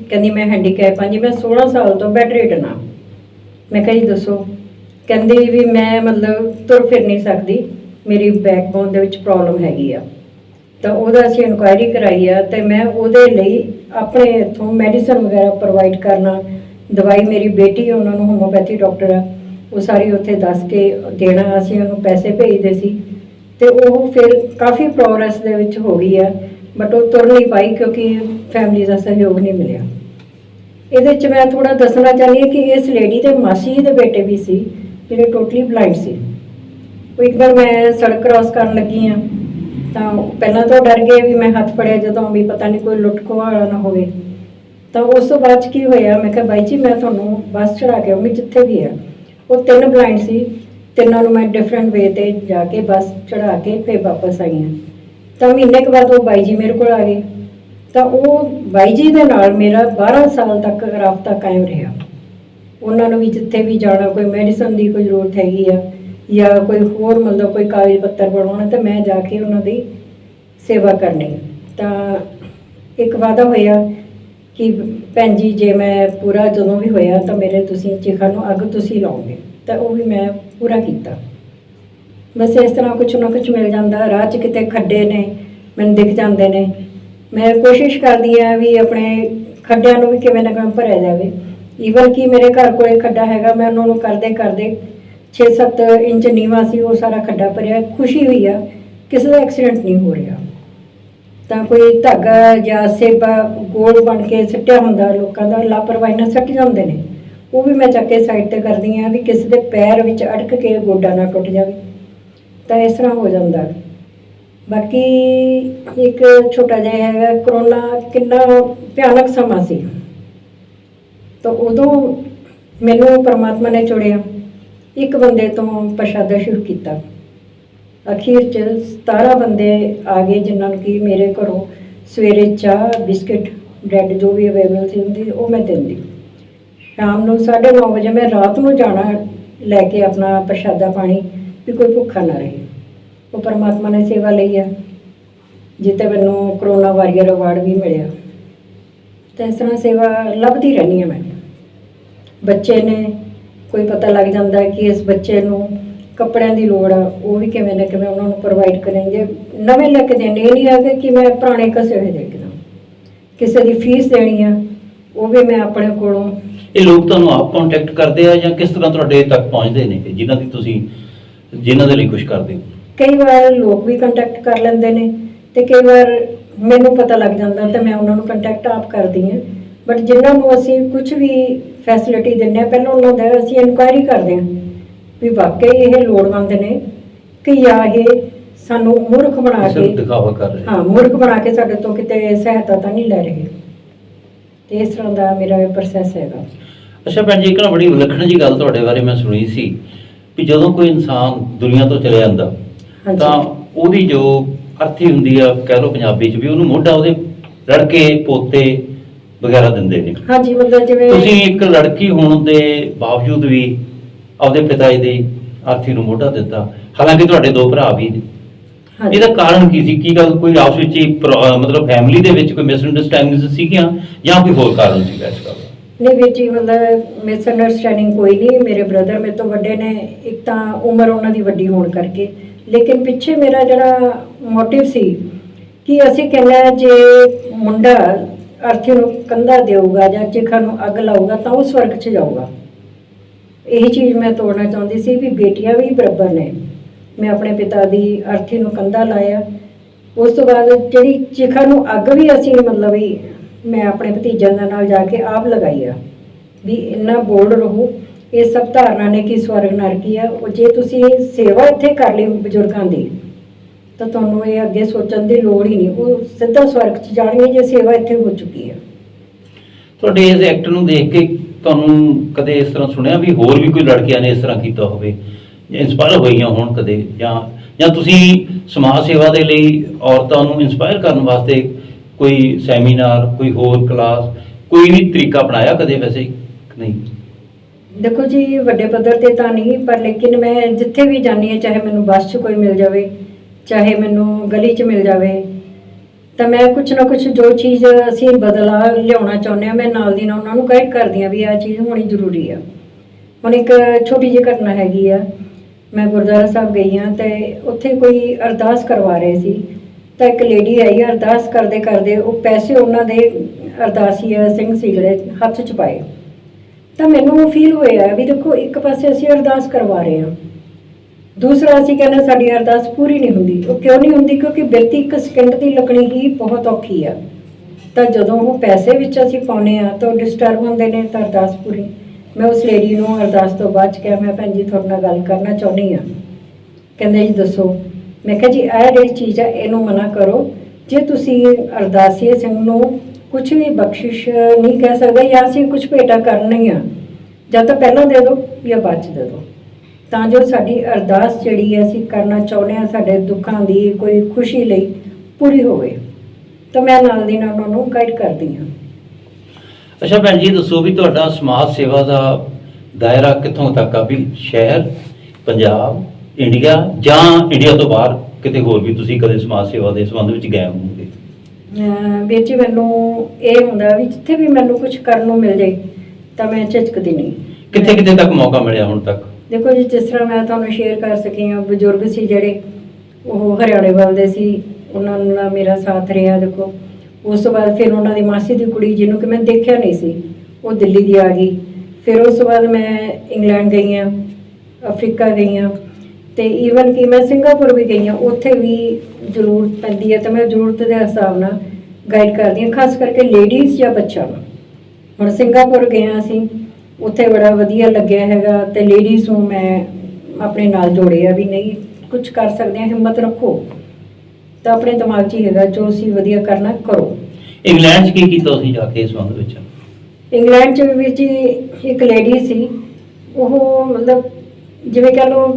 Speaker 1: ਕਹਿੰਦੀ, ਮੈਂ ਹੈਂਡੀਕੈਪ ਹਾਂ ਜੀ, ਮੈਂ 16 ਸਾਲ ਤੋਂ ਬੈੱਡ ਰੇਡਨ ਹਾਂ। ਮੈਂ ਕਿਹਾ ਜੀ, ਦੱਸੋ। ਕਹਿੰਦੀ ਵੀ ਮੈਂ ਮਤਲਬ ਤੁਰ ਫਿਰ ਨਹੀਂ ਸਕਦੀ। ਮੇਰੀ ਬੈਕਬੋਨ ਦੇ ਵਿੱਚ ਪ੍ਰੋਬਲਮ ਹੈਗੀ ਆ। ਤਾਂ ਉਹਦਾ ਅਸੀਂ ਇਨਕੁਆਇਰੀ ਕਰਾਈ ਆ ਤੇ ਮੈਂ ਉਹਦੇ ਲਈ ਆਪਣੇ ਇੱਥੋਂ ਮੈਡੀਸਨ ਵਗੈਰਾ ਪ੍ਰੋਵਾਈਡ ਕਰਨਾ, ਦਵਾਈ ਮੇਰੀ ਬੇਟੀ ਉਹਨਾਂ ਨੂੰ ਹੋਮੋਪੈਥੀ ਡਾਕਟਰ ਆ, ਉਹ ਸਾਰੀ ਉੱਥੇ ਦੱਸ ਕੇ ਦੇਣਾ, ਅਸੀਂ ਉਹਨੂੰ ਪੈਸੇ ਭੇਜਦੇ ਸੀ ਤੇ ਉਹ ਫਿਰ ਕਾਫੀ ਪ੍ਰੋਗਰੈਸ ਦੇ ਵਿੱਚ ਹੋ ਗਈ ਆ ਬਟ ਉਹ ਤੁਰ ਨਹੀਂ ਪਾਈ ਕਿਉਂਕਿ ਫੈਮਿਲੀ ਦਾ ਸਹਿਯੋਗ ਨਹੀਂ ਮਿਲਿਆ। ਇਹਦੇ ਚ ਮੈਂ ਥੋੜਾ ਦੱਸਣਾ ਚਾਹੁੰਦੀ ਹਾਂ ਕਿ ਇਸ ਲੇਡੀ ਦੇ ਮਾਸੀ ਦੇ ਬੇਟੇ ਵੀ ਸੀ, ਜਿਹੜੇ ਟੋਟਲੀ ਬਲਾਈਂਡ ਸੀ। ਉਹ ਇੱਕ ਵਾਰ ਮੈਂ ਸੜਕ ਕ੍ਰਾਸ ਕਰਨ ਲੱਗੀ ਆ ਤਾਂ ਪਹਿਲਾਂ ਤਾਂ ਉਹ ਡਰ ਗਏ ਵੀ ਮੈਂ ਹੱਥ ਫੜਿਆ ਜਦੋਂ ਵੀ ਪਤਾ ਨਹੀਂ ਕੋਈ ਲੁੱਟ ਖੋਹ ਵਾਲਾ ਨਾ ਹੋਵੇ। ਤਾਂ ਉਸ ਤੋਂ ਬਾਅਦ 'ਚ ਕੀ ਹੋਇਆ? ਮੈਂ ਕਿਹਾ, ਬਾਈ ਜੀ, ਮੈਂ ਤੁਹਾਨੂੰ ਬੱਸ ਚੜਾ ਕੇ ਆਉਂਗੀ ਜਿੱਥੇ ਵੀ ਆ ਉਹ ਤਿੰਨ ਬਲਾਈਂਡ ਸੀ। ਤਿੰਨਾਂ ਨੂੰ ਮੈਂ ਡਿਫਰੈਂਟ ਵੇ ਤੇ ਜਾ ਕੇ ਬੱਸ ਚੜਾ ਕੇ ਫਿਰ ਵਾਪਸ ਆਈ ਹਾਂ। ਤਾਂ ਮਹੀਨੇ ਕੁ ਬਾਅਦ ਉਹ ਬਾਈ ਜੀ ਮੇਰੇ ਕੋਲ ਆ ਗਏ। ਤਾਂ ਉਹ ਬਾਈ ਜੀ ਦੇ ਨਾਲ ਮੇਰਾ 12 ਸਾਲ ਤੱਕ ਰਾਬਤਾ ਕਾਇਮ ਰਿਹਾ। ਉਹਨਾਂ ਨੂੰ ਵੀ ਜਿੱਥੇ ਵੀ ਜਾਣਾ, ਕੋਈ ਮੈਡੀਸਨ ਦੀ ਕੋਈ ਜ਼ਰੂਰਤ ਹੈਗੀ ਆ ਜਾਂ ਕੋਈ ਹੋਰ ਮਤਲਬ ਕੋਈ ਕਾਗਜ਼ ਪੱਤਰ ਬਣਾਉਣਾ ਤਾਂ ਮੈਂ ਜਾ ਕੇ ਉਹਨਾਂ ਦੀ ਸੇਵਾ ਕਰਨੀ। ਤਾਂ ਇੱਕ ਵਾਅਦਾ ਹੋਇਆ ਕਿ ਭੈਣ ਜੀ, ਜੇ ਮੈਂ ਪੂਰਾ ਜਦੋਂ ਵੀ ਹੋਇਆ ਤਾਂ ਮੇਰੇ ਤੁਸੀਂ ਚਿਖਾ ਨੂੰ ਅੱਗ ਤੁਸੀਂ ਲਾਓਗੇ। ਤਾਂ ਉਹ ਵੀ ਮੈਂ ਪੂਰਾ ਕੀਤਾ। ਬਸ ਇਸ ਤਰ੍ਹਾਂ ਕੁਛ ਨਾ ਕੁਛ ਮਿਲ ਜਾਂਦਾ। ਰਾਹ 'ਚ ਕਿਤੇ ਖੱਡੇ ਨੇ, ਮੈਨੂੰ ਦਿਖ ਜਾਂਦੇ ਨੇ। ਮੈਂ ਕੋਸ਼ਿਸ਼ ਕਰਦੀ ਆ ਵੀ ਆਪਣੇ ਖੱਡਿਆਂ ਨੂੰ ਵੀ ਕਿਵੇਂ ਨਾ ਕਿਵੇਂ ਭਰਿਆ ਜਾਵੇ। ਈਵਨ ਕਿ ਮੇਰੇ ਘਰ ਕੋਲੇ ਖੱਡਾ ਹੈਗਾ, ਮੈਂ ਉਹਨਾਂ ਨੂੰ ਕਰਦੇ ਕਰਦੇ 6-7 ਇੰਚ ਨੀਵਾ ਸੀ, ਉਹ ਸਾਰਾ ਖੱਡਾ ਭਰਿਆ, ਖੁਸ਼ੀ ਹੋਈ ਆ, ਕਿਸੇ ਦਾ ਐਕਸੀਡੈਂਟ ਨਹੀਂ ਹੋ ਰਿਹਾ। ਤਾਂ ਕੋਈ ਧਾਗਾ ਜਾਂ ਸੇਬਾ ਗੋਲ ਬਣ ਕੇ ਸਿੱਟਿਆ ਹੁੰਦਾ, ਲੋਕਾਂ ਦਾ ਲਾਪਰਵਾਹੀ ਨਾਲ ਸੱਟ ਜਾਂਦੇ ਨੇ। ਉਹ ਵੀ ਮੈਂ ਚੱਕ ਕੇ ਸਾਈਡ ਤੇ ਕਰਦੀ ਆ ਵੀ ਕਿਸੇ ਦੇ ਪੈਰ ਵਿੱਚ ਅੜਕ ਕੇ ਗੋਡਾ ਨਾ ਟੁੱਟ ਜਾਵੇ। ਤਾਂ ਇਸ ਤਰ੍ਹਾਂ ਹੋ ਜਾਂਦਾ। ਬਾਕੀ ਇੱਕ ਛੋਟਾ ਜਿਹਾ ਹੈਗਾ, ਕਰੋਨਾ ਕਿੰਨਾ ਭਿਆਨਕ ਸਮਾਂ ਸੀ। ਤਾਂ ਉਦੋਂ ਮੈਨੂੰ ਪਰਮਾਤਮਾ ਨੇ ਚੁਣਿਆ। ਇੱਕ ਬੰਦੇ ਤੋਂ ਪ੍ਰਸ਼ਾਦਾ ਸ਼ੁਰੂ ਕੀਤਾ। ਅਖੀਰ ਚ 17 ਬੰਦੇ ਆ ਗਏ ਜਿਨ੍ਹਾਂ ਨੂੰ ਕਿ ਮੇਰੇ ਘਰੋਂ ਸਵੇਰੇ ਚਾਹ, ਬਿਸਕਟ, ਬ੍ਰੈਡ ਜੋ ਵੀ ਅਵੇਲੇਬਲ ਸੀ ਹੁੰਦੀ ਉਹ ਮੈਂ ਦਿੰਦੀ। ਸ਼ਾਮ ਨੂੰ 9:30 ਵਜੇ ਮੈਂ ਰਾਤ ਨੂੰ ਜਾਣਾ ਲੈ ਕੇ ਆਪਣਾ ਪ੍ਰਸ਼ਾਦਾ ਪਾਣੀ ਵੀ ਕੋਈ ਭੁੱਖਾ ਨਾ ਰਹੇ। ਉਹ ਪਰਮਾਤਮਾ ਨੇ ਸੇਵਾ ਲਈ ਆ ਜਿੱਤੇ ਮੈਨੂੰ ਕਰੋਨਾ ਵਾਰੀਅਰ ਅਵਾਰਡ ਵੀ ਮਿਲਿਆ। ਤੇ ਇਸ ਤਰ੍ਹਾਂ ਸੇਵਾ ਲੱਭਦੀ ਰਹਿੰਦੀ ਹਾਂ ਮੈਂ। ਬੱਚੇ ਨੇ ਕੋਈ ਪਤਾ ਲੱਗ ਜਾਂਦਾ ਹੈ ਕਿ ਇਸ ਬੱਚੇ ਨੂੰ ਕੱਪੜਿਆਂ ਦੀ ਲੋੜ ਆ ਉਹ ਵੀ ਕਿਵੇਂ ਨਾ ਕਿਵੇਂ ਉਹਨਾਂ ਨੂੰ ਪ੍ਰੋਵਾਈਡ ਕਰਾਂਗੇ ਨਵੇਂ ਲੈ ਕੇ ਦੇਣੇ ਨਹੀਂ ਹੈਗਾ ਕਿ ਮੈਂ ਪੁਰਾਣੇ ਕਸੇ ਹੋਏ ਦੇ ਕੇ ਦਵਾਂ ਕਿਸੇ ਦੀ ਫੀਸ ਦੇਣੀ ਆ ਉਹ ਵੀ ਮੈਂ ਆਪਣੇ ਕੋਲੋਂ
Speaker 2: ਇਹ ਲੋਕ ਤੁਹਾਨੂੰ ਆਪ ਕੰਟੈਕਟ ਕਰਦੇ ਆ ਜਾਂ ਕਿਸ ਤਰ੍ਹਾਂ ਤੁਹਾਡੇ ਤੱਕ ਪਹੁੰਚਦੇ ਨੇ ਜਿਨ੍ਹਾਂ ਦੀ ਤੁਸੀਂ ਜਿਨ੍ਹਾਂ ਦੇ ਲਈ ਕੁਝ ਕਰਦੇ ਹੋ?
Speaker 1: ਕਈ ਵਾਰ ਲੋਕ ਵੀ ਕੰਟੈਕਟ ਕਰ ਲੈਂਦੇ ਨੇ ਤੇ ਕਈ ਵਾਰ ਮੈਨੂੰ ਪਤਾ ਲੱਗ ਜਾਂਦਾ ਤਾਂ ਮੈਂ ਉਹਨਾਂ ਨੂੰ ਕੰਟੈਕਟ ਆਪ ਕਰਦੀ ਹਾਂ। ਬਟ ਜਿਨ੍ਹਾਂ ਨੂੰ ਅਸੀਂ ਕੁਝ ਵੀ ਫੈਸਿਲਿਟੀ ਦਿੰਦੇ ਹਾਂ ਪਹਿਲਾਂ ਉਹਨਾਂ ਦਾ ਅਸੀਂ ਇਨਕੁਆਇਰੀ ਕਰਦੇ ਹਾਂ ਵੀ ਵਾਕਈ ਇਹ ਲੋੜਵੰਦ ਨੇ ਕਿ ਜਾਂ ਇਹ ਸਾਨੂੰ ਮੂਰਖ ਬਣਾ
Speaker 2: ਸਿਰਫ
Speaker 1: ਕੇ
Speaker 2: ਦਿਖਾਵਾ ਕਰ ਰਹੇ
Speaker 1: ਹਾਂ। ਮੂਰਖ ਬਣਾ ਕੇ ਸਾਡੇ ਤੋਂ ਕਿਤੇ ਸਹਾਇਤਾ ਤਾਂ ਨਹੀਂ ਲੈ ਰਹੇ। ਤੇ ਇਸ ਤਰ੍ਹਾਂ ਦਾ ਮੇਰਾ ਇਹ ਪ੍ਰੋਸੈਸ ਹੈਗਾ।
Speaker 2: ਅੱਛਾ ਭੈਣ ਜੀ ਇੱਕ ਨਾ ਬੜੀ ਵਿਲੱਖਣ ਜੀ ਗੱਲ ਤੁਹਾਡੇ ਬਾਰੇ ਮੈਂ ਸੁਣੀ ਸੀ ਵੀ ਜਦੋਂ ਕੋਈ ਇਨਸਾਨ ਦੁਨੀਆ ਤੋਂ ਚਲੇ ਜਾਂਦਾ
Speaker 1: ਹਾਂਜੀ।
Speaker 2: ਤਾਂ ਉਹਦੀ ਜੋ ਅਰਥੀ ਹੁੰਦੀ ਆ ਕਹਿ ਲਓ ਪੰਜਾਬੀ ਚ ਵੀ ਉਹਨੂੰ ਮੋਢਾ ਉਹਦੇ ਲੜਕੇ ਪੋਤੇ ਵਗੈਰਾ ਦਿੰਦੇ ਨੇ।
Speaker 1: ਹਾਂਜੀ ਮਤਲਬ ਜਿਵੇਂ
Speaker 2: ਤੁਸੀਂ ਇੱਕ ਲੜਕੀ ਹੋਣ ਦੇ ਬਾਵਜੂਦ ਵੀ ਆਪਦੇ ਪਿਤਾ ਜੀ ਦੀ ਅਰਥੀ ਨੂੰ ਮੋਢਾ ਦਿੱਤਾ ਹਾਲਾਂਕਿ ਤੁਹਾਡੇ ਦੋ ਭਰਾ ਵੀ ਨੇ।
Speaker 1: ਹਾਂਜੀ।
Speaker 2: ਇਹਦਾ ਕਾਰਨ ਕੀ ਸੀ? ਕੀ ਗੱਲ ਕੋਈ ਆਪਸ ਵਿੱਚ ਹੀ ਪ੍ਰੋ- ਅਹ ਮਤਲਬ ਫੈਮਿਲੀ ਦੇ ਵਿੱਚ ਕੋਈ ਮਿਸਅੰਡਰਸਟੈਂਡਿੰਗ ਸੀਗੀਆਂ ਜਾਂ ਕੋਈ ਹੋਰ ਕਾਰਨ ਸੀਗਾ ਇਸ ਗੱਲ ਦਾ?
Speaker 1: ਨਹੀਂ ਵੀਰ ਜੀ ਮਤਲਬ ਮਿਸਅੰਡਰਸਟੈਂਡਿੰਗ ਕੋਈ ਨਹੀਂ ਮੇਰੇ ਬ੍ਰਦਰ ਮੇਰੇ ਤੋਂ ਵੱਡੇ ਨੇ ਇੱਕ ਤਾਂ ਉਮਰ ਉਹਨਾਂ ਦੀ ਵੱਡੀ ਹੋਣ ਕਰਕੇ। ਲੇਕਿਨ ਪਿੱਛੇ ਮੇਰਾ ਜਿਹੜਾ ਮੋਟਿਵ ਸੀ ਕਿ ਅਸੀਂ ਕਹਿੰਦੇ ਹਾਂ ਜੇ ਮੁੰਡਾ ਅਰਥੀ ਨੂੰ ਕੰਧਾ ਦੇਊਗਾ ਜਾਂ ਚਿਖਾ ਨੂੰ ਅੱਗ ਲਾਊਗਾ ਤਾਂ ਉਹ ਸਵਰਗ 'ਚ ਜਾਊਗਾ। ਇਹੀ ਚੀਜ਼ ਮੈਂ ਤੋੜਨਾ ਚਾਹੁੰਦੀ ਸੀ ਵੀ ਬੇਟੀਆਂ ਵੀ ਬਰਾਬਰ ਨੇ। ਮੈਂ ਆਪਣੇ ਪਿਤਾ ਦੀ ਅਰਥੀ ਨੂੰ ਕੰਧਾ ਲਾਇਆ। ਉਸ ਤੋਂ ਬਾਅਦ ਜਿਹੜੀ ਚਿਖਾ ਨੂੰ ਅੱਗ ਵੀ ਅਸੀਂ ਮਤਲਬ ਵੀ ਮੈਂ ਆਪਣੇ ਭਤੀਜਿਆਂ ਦੇ ਨਾਲ ਜਾ ਕੇ ਆਪ ਲਗਾਈ ਆ। ਵੀ ਇੰਨਾ ਬੋਲਡ ਰਹੋ, ਇਹ ਸਭ ਧਾਰਨਾ ਨੇ ਕਿ ਸਵਰਗ ਨਰਕੀ ਆ। ਉਹ ਜੇ ਤੁਸੀਂ ਸੇਵਾ ਇੱਥੇ ਕਰ ਲਈ ਬਜ਼ੁਰਗਾਂ ਦੀ ਤਾਂ ਤੁਹਾਨੂੰ ਇਹ ਅੱਗੇ ਸੋਚਣ ਦੀ ਲੋੜ ਹੀ ਨਹੀਂ। ਉਹ ਸਿੱਧਾ ਸਵਰਗ 'ਚ ਜਾਣਗੇ ਜੇ ਸੇਵਾ ਇੱਥੇ ਹੋ ਚੁੱਕੀ ਹੈ।
Speaker 2: ਤੁਹਾਡੇ ਇਸ ਐਕਟ ਨੂੰ ਦੇਖ ਕੇ ਤੁਹਾਨੂੰ ਕਦੇ ਇਸ ਤਰ੍ਹਾਂ ਸੁਣਿਆ ਵੀ ਹੋਰ ਵੀ ਕੋਈ ਲੜਕੀਆਂ ਨੇ ਇਸ ਤਰ੍ਹਾਂ ਕੀਤਾ ਹੋਵੇ? ਜਾਂ ਇੰਸਪਾਇਰ ਹੋਈਆਂ ਹੋਣ ਕਦੇ? ਜਾਂ ਜਾਂ ਤੁਸੀਂ ਸਮਾਜ ਸੇਵਾ ਦੇ ਲਈ ਔਰਤਾਂ ਨੂੰ ਇੰਸਪਾਇਰ ਕਰਨ ਵਾਸਤੇ ਕੋਈ ਸੈਮੀਨਾਰ ਕੋਈ ਹੋਰ ਕਲਾਸ ਕੋਈ ਵੀ ਤਰੀਕਾ ਅਪਣਾਇਆ ਕਦੇ ਵੈਸੇ? ਨਹੀਂ।
Speaker 1: ਦੇਖੋ ਜੀ ਵੱਡੇ ਪੱਧਰ ਤੇ ਤਾਂ ਨਹੀਂ ਪਰ ਲੇਕਿਨ ਮੈਂ ਜਿੱਥੇ ਵੀ ਜਾਂਦੀ ਹਾਂ ਚਾਹੇ ਮੈਨੂੰ ਬੱਸ 'ਚ ਕੋਈ ਮਿਲ ਜਾਵੇ ਚਾਹੇ ਮੈਨੂੰ ਗਲੀ 'ਚ ਮਿਲ ਜਾਵੇ, ਤਾਂ ਮੈਂ ਕੁਝ ਨਾ ਕੁਝ ਜੋ ਚੀਜ਼ ਅਸੀਂ ਬਦਲਾ ਲਿਆਉਣਾ ਚਾਹੁੰਦੇ ਹਾਂ, ਮੈਂ ਨਾਲ ਦੀ ਨਾਲ ਉਹਨਾਂ ਨੂੰ ਗਾਈਡ ਕਰਦੀ ਹਾਂ ਵੀ ਆਹ ਚੀਜ਼ ਹੋਣੀ ਜ਼ਰੂਰੀ ਆ। ਹੁਣ ਇੱਕ ਛੋਟੀ ਜਿਹੀ ਘਟਨਾ ਹੈਗੀ ਆ, ਮੈਂ ਗੁਰਦੁਆਰਾ ਸਾਹਿਬ ਗਈ ਹਾਂ ਤੇ ਉੱਥੇ ਕੋਈ ਅਰਦਾਸ ਕਰਵਾ ਰਹੇ ਸੀ, ਤਾਂ ਇੱਕ ਲੇਡੀ ਆਈ ਅਰਦਾਸ ਕਰਦੇ ਕਰਦੇ ਉਹ ਪੈਸੇ ਉਹਨਾਂ ਦੇ ਅਰਦਾਸੀਆ ਸਿੰਘ ਸੀਗੜੇ ਹੱਥ 'ਚ ਪਾਏ। ਤਾਂ ਮੈਨੂੰ ਫੀਲ ਹੋਇਆ ਵੀ ਦੇਖੋ ਇੱਕ ਪਾਸੇ ਅਸੀਂ ਅਰਦਾਸ ਕਰਵਾ ਰਹੇ ਹਾਂ। ਦੂਸਰਾ ਅਸੀਂ ਕਹਿੰਦੇ ਸਾਡੀ ਅਰਦਾਸ ਪੂਰੀ ਨਹੀਂ ਹੁੰਦੀ। ਉਹ ਕਿਉਂ ਨਹੀਂ ਹੁੰਦੀ? ਕਿਉਂਕਿ ਬਿਰਤੀ ਇੱਕ ਸਕਿੰਟ ਦੀ ਲੱਗਣੀ ਹੀ ਬਹੁਤ ਔਖੀ ਆ। ਤਾਂ ਜਦੋਂ ਉਹ ਪੈਸੇ ਵਿੱਚ ਅਸੀਂ ਪਾਉਨੇ ਆ ਤਾਂ ਡਿਸਟਰਬ ਹੁੰਦੇ ਨੇ, ਤਾਂ ਅਰਦਾਸ ਪੂਰੀ। ਮੈਂ ਉਸ ਲੇਡੀ ਨੂੰ ਅਰਦਾਸ ਤੋਂ ਬਾਅਦ ਚ ਕਿਹਾ, ਮੈਂ ਭੈਣ ਜੀ, ਤੁਹਾਡੇ ਨਾਲ ਗੱਲ ਕਰਨਾ ਚਾਹੁੰਦੀ ਆ ਕਹਿੰਦੇ ਜੀ, ਦੱਸੋ। ਮੈਂ ਕਿਹਾ ਜੀ, ਇਹ ਜਿਹੜੀ ਚੀਜ਼ ਆ, ਇਹਨੂੰ ਮਨਾ ਕਰੋ। ਜੇ ਤੁਸੀਂ ਅਰਦਾਸੀਏ ਸਿੰਘ ਨੂੰ ਕੁਝ ਵੀ ਬਖਸ਼ਿਸ਼ ਨਹੀਂ ਕਹਿ ਸਕਦੇ ਜਾਂ ਅਸੀਂ ਕੁਝ ਭੇਟਾ ਕਰਨੀ ਆ, ਜਾਂ ਤਾਂ ਪਹਿਲਾਂ ਦੇ ਦਿਓ ਜਾਂ ਬਾਅਦ ਚ ਦੇ ਦਿਓ। ਤਾਂ ਜੋ ਸਾਡੀ ਅਰਦਾਸ ਜਿਹੜੀ ਹੈ ਅਸੀਂ ਕਰਨਾ ਚਾਹੁੰਦੇ ਹਾਂ ਸਾਡੇ ਦੁੱਖਾਂ ਦੀ ਕੋਈ ਖੁਸ਼ੀ ਲਈ ਪੂਰੀ ਹੋਵੇ। ਤਾਂ ਮੈਂ ਨਾਲ ਦੀ ਨਾਲ ਉਹਨਾਂ ਨੂੰ ਗਾਈਡ ਕਰਦੀ ਹਾਂ।
Speaker 2: ਅੱਛਾ ਭੈਣ ਜੀ ਦੱਸੋ ਵੀ ਤੁਹਾਡਾ ਸਮਾਜ ਸੇਵਾ ਦਾ ਦਾਇਰਾ ਕਿੱਥੋਂ ਤੱਕ ਆ ਵੀ ਸ਼ਹਿਰ ਪੰਜਾਬ ਇੰਡੀਆ ਜਾਂ ਇੰਡੀਆ ਤੋਂ ਬਾਹਰ ਕਿਤੇ ਹੋਰ ਵੀ ਤੁਸੀਂ ਕਦੇ ਸਮਾਜ ਸੇਵਾ ਦੇ ਸੰਬੰਧ ਵਿੱਚ ਗਏ ਹੋਵੋਗੇ?
Speaker 1: ਵੀਰ ਜੀ ਮੈਨੂੰ ਇਹ ਹੁੰਦਾ ਵੀ ਜਿੱਥੇ ਵੀ ਮੈਨੂੰ ਕੁਝ ਕਰਨ ਨੂੰ ਮਿਲ ਜਾਏ ਤਾਂ ਮੈਂ ਝਿਜਕਦੀ ਨਹੀਂ।
Speaker 2: ਕਿੱਥੇ ਕਿੱਥੇ ਤੱਕ ਮੌਕਾ ਮਿਲਿਆ ਹੁਣ ਤੱਕ?
Speaker 1: ਦੇਖੋ ਜੀ, ਜਿਸ ਤਰ੍ਹਾਂ ਮੈਂ ਤੁਹਾਨੂੰ ਸ਼ੇਅਰ ਕਰ ਸਕੀ ਹਾਂ, ਬਜ਼ੁਰਗ ਸੀ ਜਿਹੜੇ, ਉਹ ਹਰਿਆਣੇ ਵੱਲ ਦੇ ਸੀ, ਉਹਨਾਂ ਨਾਲ ਮੇਰਾ ਸਾਥ ਰਿਹਾ, ਦੇਖੋ। ਉਸ ਤੋਂ ਬਾਅਦ ਫਿਰ ਉਹਨਾਂ ਦੀ ਮਾਸੀ ਦੀ ਕੁੜੀ, ਜਿਹਨੂੰ ਕਿ ਮੈਂ ਦੇਖਿਆ ਨਹੀਂ ਸੀ, ਉਹ ਦਿੱਲੀ ਦੀ ਆ ਗਈ। ਫਿਰ ਉਸ ਤੋਂ ਬਾਅਦ ਮੈਂ ਇੰਗਲੈਂਡ ਗਈ ਹਾਂ, ਅਫਰੀਕਾ ਗਈ ਹਾਂ, ਤੇ ਈਵਨ ਕਿ ਮੈਂ ਸਿੰਗਾਪੁਰ ਵੀ ਗਈ ਹਾਂ, ਉੱਥੇ ਵੀ ਜ਼ਰੂਰਤ ਪੈਂਦੀ ਹੈ, ਤਾਂ ਮੈਂ ਜ਼ਰੂਰਤ ਦੇ ਹਿਸਾਬ ਨਾਲ ਗਾਈਡ ਕਰਦੀ ਹਾਂ, ਖਾਸ ਕਰਕੇ ਲੇਡੀਜ਼ ਜਾਂ ਬੱਚਿਆਂ ਨੂੰ। ਹੁਣ ਸਿੰਗਾਪੁਰ ਗਏ ਹਾਂ ਅਸੀਂ ਉੱਥੇ ਬੜਾ ਵਧੀਆ ਲੱਗਿਆ ਹੈਗਾ ਤੇ ਲੇਡੀਜ਼ ਨੂੰ ਮੈਂ ਆਪਣੇ ਨਾਲ ਜੋੜਿਆ ਵੀ ਨਹੀਂ ਕੁਝ ਕਰ ਸਕਦੇ ਹਾਂ ਹਿੰਮਤ ਰੱਖੋ। ਤਾਂ ਆਪਣੇ ਦਿਮਾਗ 'ਚ ਹੀ ਹੈਗਾ ਜੋ ਅਸੀਂ ਵਧੀਆ ਕਰਨਾ ਕਰੋ।
Speaker 2: ਇੰਗਲੈਂਡ 'ਚ ਕੀ ਕੀਤਾ ਤੁਸੀਂ ਜਾ ਕੇ ਇਸ ਸੰਬੰਧ ਵਿੱਚ?
Speaker 1: ਇੰਗਲੈਂਡ 'ਚ ਵੀ ਜੀ ਇੱਕ ਲੇਡੀ ਸੀ ਉਹ ਮਤਲਬ ਜਿਵੇਂ ਕਹ ਲਓ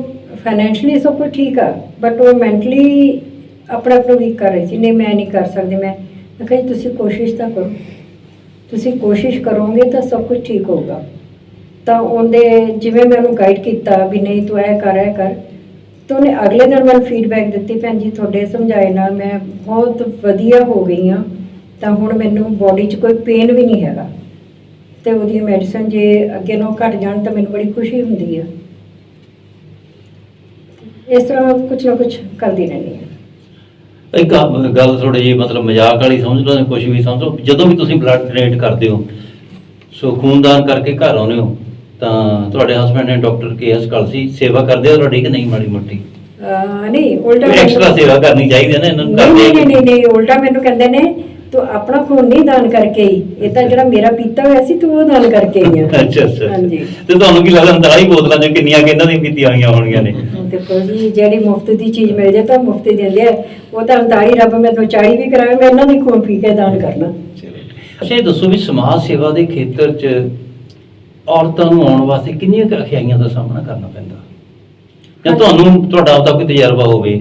Speaker 1: ਫਾਈਨੈਂਸ਼ਲੀ ਸਭ ਕੁਝ ਠੀਕ ਆ ਬਟ ਉਹ ਮੈਂਟਲੀ ਆਪਣਾ ਆਪ ਨੂੰ ਵੀਕ ਕਰ ਰਹੀ ਸੀ। ਨਹੀਂ ਮੈਂ ਨਹੀਂ ਕਰ ਸਕਦੀ ਮੈਂ ਮੈਂ ਕਿਹਾ ਜੀ ਤੁਸੀਂ ਕੋਸ਼ਿਸ਼ ਤਾਂ ਕਰੋ। ਤੁਸੀਂ ਕੋਸ਼ਿਸ਼ ਕਰੋਗੇ ਤਾਂ ਸਭ ਕੁਝ ਠੀਕ ਹੋਊਗਾ। ਤਾਂ ਉਹਦੇ ਜਿਵੇਂ ਮੈਂ ਉਹਨੂੰ ਗਾਈਡ ਕੀਤਾ ਵੀ ਨਹੀਂ ਤੂੰ ਇਹ ਕਰ ਇਹ ਕਰ, ਤਾਂ ਉਹਨੇ ਅਗਲੇ ਦਿਨ ਮੈਨੂੰ ਫੀਡਬੈਕ ਦਿੱਤੀ, ਭੈਣ ਜੀ ਤੁਹਾਡੇ ਸਮਝਾਏ ਨਾਲ ਮੈਂ ਬਹੁਤ ਵਧੀਆ ਹੋ ਗਈ ਹਾਂ, ਤਾਂ ਹੁਣ ਮੈਨੂੰ ਬਾਡੀ 'ਚ ਕੋਈ ਪੇਨ ਵੀ ਨਹੀਂ ਹੈਗਾ। ਤੇ ਉਹਦੀ ਮੈਡੀਸਨ ਜੇ ਅੱਗੇ ਨੂੰ ਘਟ ਜਾਣ ਤਾਂ ਮੈਨੂੰ ਬੜੀ ਖੁਸ਼ੀ ਹੁੰਦੀ ਆ। ਇਸ ਤਰ੍ਹਾਂ ਕੁਝ ਨਾ ਕੁਝ ਕਰਦੀ ਰਹਿੰਦੀ ਹਾਂ
Speaker 2: ਇੱਕ ਗੱਲ- ਗੱਲ ਥੋੜੀ ਜਿਹੀ ਮਤਲਬ ਮਜ਼ਾਕ ਵਾਲੀ ਸਮਝ ਲਓ ਜਾਂ ਕੁਝ ਵੀ ਸਮਝ ਲਓ, ਜਦੋਂ ਵੀ ਤੁਸੀਂ ਬਲੱਡ ਡੋਨੇਟ ਕਰਦੇ ਹੋ, ਸੋ ਖੂਨਦਾਨ ਕਰਕੇ ਘਰ ਆਉਂਦੇ ਹੋ ਤਾਂ ਤੁਹਾਡੇ ਹਸਬੰਡ ਨੇ ਡਾਕਟਰ ਕੇ ਐਸ ਕਲਸੀ ਸੇਵਾ ਕਰਦੇ ਆ ਤੁਹਾਡੀ ਕਿ ਨਹੀਂ ਮਾੜੀ ਮੋਟੀ?
Speaker 1: ਅਹ ਨਹੀਂ ਉਲਟਾ
Speaker 2: ਐਕਸਟਰਾ
Speaker 1: ਮੈਨੂੰ-
Speaker 2: ਸੇਵਾ ਕਰਨੀ ਚਾਹੀਦੀ ਹੈ ਨਾ ਇਹਨਾਂ ਨੂੰ
Speaker 1: ਨਹੀਂ
Speaker 2: ਕਰਦੇ
Speaker 1: ਨਹੀਂ ਨਹੀਂ ਨਹੀਂ ਉਲਟਾ ਮੈਨੂੰ ਕਹਿੰਦੇ ਨੇ ਤੂੰ ਆਪਣਾ ਖੂਨ ਨਹੀਂ ਦਾਨ ਕਰਕੇ ਹੀ ਇਹ ਤਾਂ ਜਿਹੜਾ ਮੇਰਾ ਪੀਤਾ ਹੋਇਆ ਸੀ ਤੂੰ ਉਹ ਦਾਨ ਕਰਕੇ ਹੀ ਆ।
Speaker 2: ਅੱਛਾ ਅੱਛਾ
Speaker 1: ਹਾਂਜੀ।
Speaker 2: ਤੇ ਤੁਹਾਨੂੰ ਕੀ ਲੱਗਦਾ ਅੰਦਰ ਹੀ ਬੋਤਲਾਂ ਚ ਕਿੰਨੀਆਂ ਕਿ ਇਹਨਾਂ ਦੀ ਪੀਤੀਆਂ ਹੋਈਆਂ ਹੋਣਗੀਆਂ ਨੇ?
Speaker 1: ਦੇਖੋ ਜੀ ਜਿਹੜੀ ਮੁਫਤ ਦੀ ਚੀਜ਼ ਮਿਲ ਜਾਏ ਤਾਂ ਮੁਫਤ ਹੀ ਦਿੰਦੇ ਆ। ਉਹ ਤਾਂ ਅੰਤਾਈ ਰੱਬ ਮੈਨੂੰ ਚਾਹੀ ਵੀ ਕਰਾਵੇ ਮੈਂ ਇਹਨਾਂ ਦੀ ਖੂਨ ਪੀ ਕੇ ਦਾਨ ਕਰਨਾ।
Speaker 2: ਅੱਛਾ ਇਹ ਦੱਸੋ ਵੀ ਸਮਾਜ ਸੇਵਾ ਦੇ ਖੇਤਰ 'ਚ ਔਰਤਾਂ ਨੂੰ ਆਉਣ ਵਾਸਤੇ ਕਿੰਨੀਆਂ ਕੁ ਅਖਿਆਈਆਂ ਦਾ ਸਾਹਮਣਾ ਕਰਨਾ ਪੈਂਦਾ? ਜਾਂ ਤੁਹਾਨੂੰ ਤੁਹਾਡਾ ਆਪਦਾ ਕੋਈ ਤਜਰਬਾ ਹੋਵੇ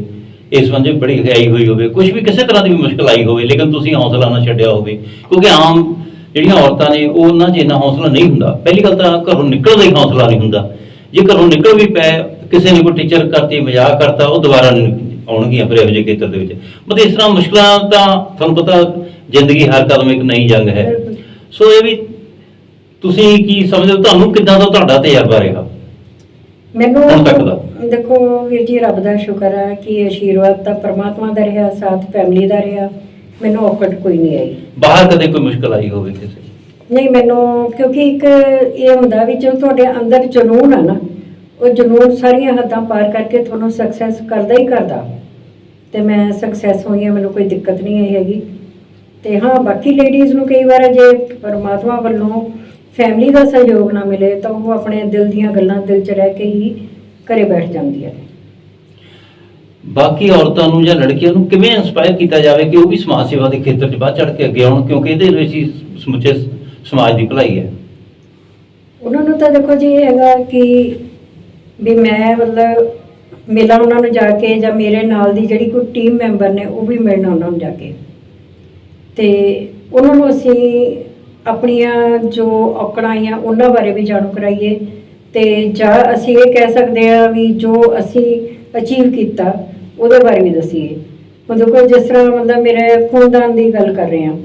Speaker 2: ਇਸ ਵਿੱਚ ਬੜੀ ਅਖਿਆਈ ਹੋਈ ਹੋਵੇ ਕੁਝ ਵੀ ਕਿਸੇ ਤਰ੍ਹਾਂ ਦੀ ਵੀ ਮੁਸ਼ਕਲ ਆਈ ਹੋਵੇ ਲੇਕਿਨ ਤੁਸੀਂ ਹੌਸਲਾ ਨਾ ਛੱਡਿਆ ਹੋਵੇ ਕਿਉਂਕਿ ਆਮ ਜਿਹੜੀਆਂ ਔਰਤਾਂ ਨੇ ਉਹ ਉਹਨਾਂ 'ਚ ਇੰਨਾ ਹੌਸਲਾ ਨਹੀਂ ਹੁੰਦਾ। ਪਹਿਲੀ ਗੱਲ ਤਾਂ ਘਰੋਂ ਨਿਕਲਣ ਦਾ ਹੀ ਹੌਸਲਾ ਨਹੀਂ ਹੁੰਦਾ। ਜੇ ਘਰੋਂ ਨਿਕਲ ਵੀ ਪਏ ਕਿਸੇ ਨੇ ਕੋਈ ਟੀਚਰ ਕਰਤੀ ਮਜ਼ਾਕ ਕਰਤਾ ਉਹ ਦੁਬਾਰਾ ਨਹੀਂ ਆਉਣਗੀਆਂ ਫਿਰ ਇਹੋ ਜਿਹੇ ਖੇਤਰ ਦੇ ਵਿੱਚ। ਮਤਲਬ ਇਸ ਤਰ੍ਹਾਂ ਮੁਸ਼ਕਲਾਂ ਤਾਂ ਤੁਹਾਨੂੰ ਪਤਾ ਜ਼ਿੰਦਗੀ ਹਰ ਕਦਮ ਇੱਕ ਨਈ ਜੰਗ ਹੈ। ਸੋ ਇਹ ਵੀ ਤੁਸੀਂ ਕੀ ਸਮਝਦੇ ਹੋ? ਤੁਹਾਨੂੰ ਕਿੱਦਾਂ ਦਾ ਤੁਹਾਡਾ ਤਜਰਬਾ ਰਿਹਾ?
Speaker 1: ਮੈਨੂੰ
Speaker 2: ਹੁਣ ਤੱਕ ਦਾ।
Speaker 1: ਦੇਖੋ ਵੀਰ ਜੀ ਰੱਬ ਦਾ ਸ਼ੁਕਰ ਹੈ ਕਿ ਆਸ਼ੀਰਵਾਦ ਤਾਂ ਪ੍ਰਮਾਤਮਾ ਦਾ ਰਿਹਾ ਸਾਥ ਫੈਮਿਲੀ ਦਾ ਰਿਹਾ। ਮੈਨੂੰ ਔਕੜ ਕੋਈ ਨਹੀਂ ਆਈ।
Speaker 2: ਬਾਹਰ ਕਦੇ ਕੋਈ ਮੁਸ਼ਕਲ ਆਈ ਹੋਵੇ ਕਿਸੇ?
Speaker 1: ਨਹੀਂ ਮੈਨੂੰ ਕਿਉਂਕਿ ਇੱਕ ਇਹ ਹੁੰਦਾ ਵੀ ਜੋ ਤੁਹਾਡੇ ਅੰਦਰ ਜਨੂਨ ਆ ਨਾ ਉਹ ਜਨੂਨ ਸਾਰੀਆਂ ਹੱਦਾਂ ਪਾਰ ਕਰਕੇ ਤੁਹਾਨੂੰ ਸਕਸੈਸ ਕਰਦਾ ਹੀ ਕਰਦਾ। ਤੇ ਮੈਂ ਸਕਸੈਸ ਹੋਈ ਹਾਂ ਮੈਨੂੰ ਕੋਈ ਦਿੱਕਤ ਨਹੀਂ ਆਈ ਹੈਗੀ। ਤੇ ਹਾਂ ਬਾਕੀ ਲੇਡੀਜ਼ ਨੂੰ ਕਈ ਵਾਰ ਜੇ ਪਰਮਾਤਮਾ ਵੱਲੋਂ ਫੈਮਿਲੀ ਦਾ ਸਹਿਯੋਗ ਨਾ ਮਿਲੇ ਤਾਂ ਉਹ ਆਪਣੇ ਦਿਲ ਦੀਆਂ ਗੱਲਾਂ ਦਿਲ 'ਚ ਰਹਿ ਕੇ ਹੀ ਘਰੇ ਬੈਠ ਜਾਂਦੀਆਂ ਨੇ।
Speaker 2: ਬਾਕੀ ਔਰਤਾਂ ਨੂੰ ਜਾਂ ਲੜਕੀਆਂ ਨੂੰ ਕਿਵੇਂ ਇਨਸਪਾਇਰ ਕੀਤਾ ਜਾਵੇ ਕਿ ਉਹ ਵੀ ਸਮਾਜ ਸੇਵਾ ਦੇ ਖੇਤਰ 'ਚ ਵੱਧ ਚੜ ਕੇ ਅੱਗੇ ਆਉਣ ਕਿਉਂਕਿ ਇਹਦੇ ਵਿੱਚ ਹੀ ਸਮੁੱਚੇ ਸਮਾਜ ਦੀ ਭਲਾਈ ਹੈ।
Speaker 1: ਉਹਨਾਂ ਨੂੰ ਤਾਂ ਦੇਖੋ ਜੀ ਇਹ ਹੈਗਾ ਕਿ ਵੀ ਮੈਂ ਮਤਲਬ ਮਿਲਾਂ ਉਹਨਾਂ ਨੂੰ ਜਾ ਕੇ ਜਾਂ ਮੇਰੇ ਨਾਲ ਦੀ ਜਿਹੜੀ ਕੋਈ ਟੀਮ ਮੈਂਬਰ ਨੇ ਉਹ ਵੀ ਮਿਲਣਾ ਉਹਨਾਂ ਨੂੰ ਜਾ ਕੇ। ਤੇ ਉਹਨਾਂ ਨੂੰ ਅਸੀਂ ਆਪਣੀਆਂ ਜੋ ਔਕੜਾਂ ਆਈਆਂ, ਉਹਨਾਂ ਬਾਰੇ ਵੀ ਜਾਣੂ ਕਰਾਈਏ। ਤੇ ਜਾਂ ਅਸੀਂ ਇਹ ਕਹਿ ਸਕਦੇ ਹਾਂ ਵੀ ਜੋ ਅਸੀਂ ਅਚੀਵ ਕੀਤਾ, ਉਹਦੇ ਬਾਰੇ ਵੀ ਦਸੀਏ। ਹੁਣ ਦੇਖੋ, ਜਿਸ ਤਰ੍ਹਾਂ ਮਤਲਬ ਮੇਰੇ ਖੂਨਦਾਨ ਦੀ ਗੱਲ ਕਰ ਰਹੇ ਹਾਂ।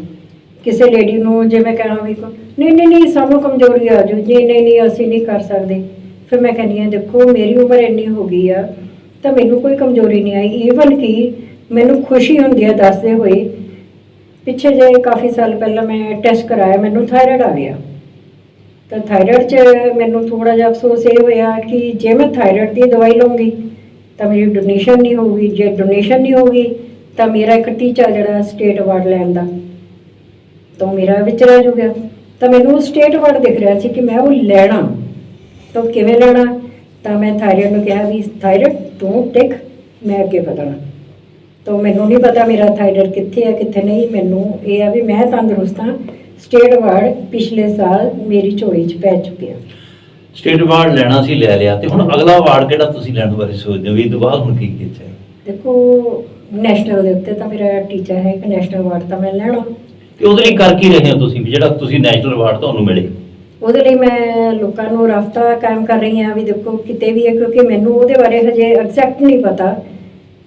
Speaker 1: ਕਿਸੇ ਲੇਡੀ ਨੂੰ ਜੇ ਮੈਂ ਕਹਾਂ ਵੀ ਕੋ- ਨਹੀਂ ਨਹੀਂ ਨਹੀਂ, ਸਾਨੂੰ ਕਮਜ਼ੋਰੀ ਆ ਜੂ ਜੀ, ਨਹੀਂ ਨਹੀਂ, ਅਸੀਂ ਨਹੀਂ ਕਰ ਸਕਦੇ। ਫਿਰ ਮੈਂ ਕਹਿੰਦੀ ਹਾਂ, ਦੇਖੋ, ਮੇਰੀ ਉਮਰ ਇੰਨੀ ਹੋ ਗਈ ਆ, ਤਾਂ ਮੈਨੂੰ ਕੋਈ ਕਮਜ਼ੋਰੀ ਨਹੀਂ ਆਈ। ਈਵਨ ਕਿ ਮੈਨੂੰ ਖੁਸ਼ੀ ਹੁੰਦੀ ਆ ਦੱਸਦੇ ਹੋਏ ਪਿੱਛੇ ਜੇ ਕਾਫੀ ਸਾਲ ਪਹਿਲਾਂ ਮੈਂ ਟੈਸਟ ਕਰਾਇਆ, ਮੈਨੂੰ ਥਾਇਰਾਇਡ ਆ ਗਿਆ। ਤਾਂ ਥਾਇਰਾਇਡ 'ਚ ਮੈਨੂੰ ਥੋੜਾ ਜਿਹਾ ਅਫਸੋਸ ਇਹ ਹੋਇਆ ਕਿ ਜੇ ਮੈਂ ਥਾਇਰਾਇਡ ਦੀ ਦਵਾਈ ਲਵਾਂਗੀ ਤਾਂ ਮੇਰੀ ਡੋਨੇਸ਼ਨ ਨਹੀਂ ਹੋਊਗੀ। ਜੇ ਡੋਨੇਸ਼ਨ ਨਹੀਂ ਹੋਊਗੀ, ਤਾਂ ਮੇਰਾ ਇੱਕ ਟੀਚਾ ਜਿਹੜਾ ਸਟੇਟ ਅਵਾਰਡ ਲੈਣ ਦਾ, ਤਾਂ ਮੇਰਾ ਵਿੱਚ ਰਹਿ ਜੂਗਾ। ਤਾਂ ਮੈਨੂੰ ਸਟੇਟ ਅਵਾਰਡ ਦਿਖ ਰਿਹਾ ਸੀ ਕਿ ਮੈਂ ਉਹ ਲੈਣਾ। ਤਾਂ ਕਿਵੇਂ ਲੈਣਾ? ਤਾਂ ਮੈਂ ਥਾਇਰਾਇਡ ਨੂੰ ਕਿਹਾ ਵੀ ਥਾਇਰਾਇਡ ਤੂੰ ਟਿਕ, ਮੈਂ ਅੱਗੇ ਵਧਣਾ। ਤਾਂ ਮੈਨੂੰ ਨਹੀਂ ਪਤਾ ਮੇਰਾ ਥਾਇਰਾਇਡ ਕਿੱਥੇ ਹੈ ਕਿੱਥੇ ਨਹੀਂ। ਮੈਨੂੰ ਇਹ ਆ ਵੀ ਮੈਂ ਤੰਦਰੁਸਤ ਹਾਂ। ਸਟੇਟ ਅਵਾਰਡ ਪਿਛਲੇ ਸਾਲ ਮੇਰੀ ਝੋਲੀ 'ਚ ਪੈ ਚੁੱਕਿਆ।
Speaker 2: ਸਟੇਟ ਅਵਾਰਡ ਲੈਣਾ ਸੀ ਲੈ ਲਿਆ। ਤੇ ਹੁਣ ਅਗਲਾ ਅਵਾਰਡ ਕਿਹੜਾ ਤੁਸੀਂ ਲੈਣ ਬਾਰੇ ਸੋਚਦੇ ਹੋ? ਵੀ ਬਾਅਦ ਹੁਣ ਕੀ ਕੀਤਾ
Speaker 1: ਦੇਖੋ ਨੈਸ਼ਨਲ ਦੇ ਉੱਤੇ ਤਾਂ ਮੇਰਾ ਟੀਚਾ ਹੈ ਕਿ ਨੈਸ਼ਨਲ ਅਵਾਰਡ ਤਾਂ ਮੈਂ ਲੈਣਾ।
Speaker 2: ਤੇ ਉਹਦੇ ਲਈ ਕਰ ਕੀ ਰਹੇ ਹੋ ਤੁਸੀਂ? ਵੀ ਜਿਹੜਾ ਤੁਸੀਂ ਨੈਸ਼ਨਲ ਅਵਾਰਡ ਤੁਹਾਨੂੰ ਮਿਲੇ।
Speaker 1: ਉਹਦੇ ਲਈ ਮੈਂ ਲੋਕਾਂ ਨੂੰ ਰਾਬਤਾ ਕਾਇਮ ਕਰ ਰਹੀ ਹਾਂ ਵੀ ਦੇਖੋ ਕਿਤੇ ਵੀ ਹੈ ਕਿਉਂਕਿ ਮੈਨੂੰ ਉਹਦੇ ਬਾਰੇ ਹਜੇ ਐਗਜ਼ੈਕਟ ਨਹੀਂ ਪਤਾ।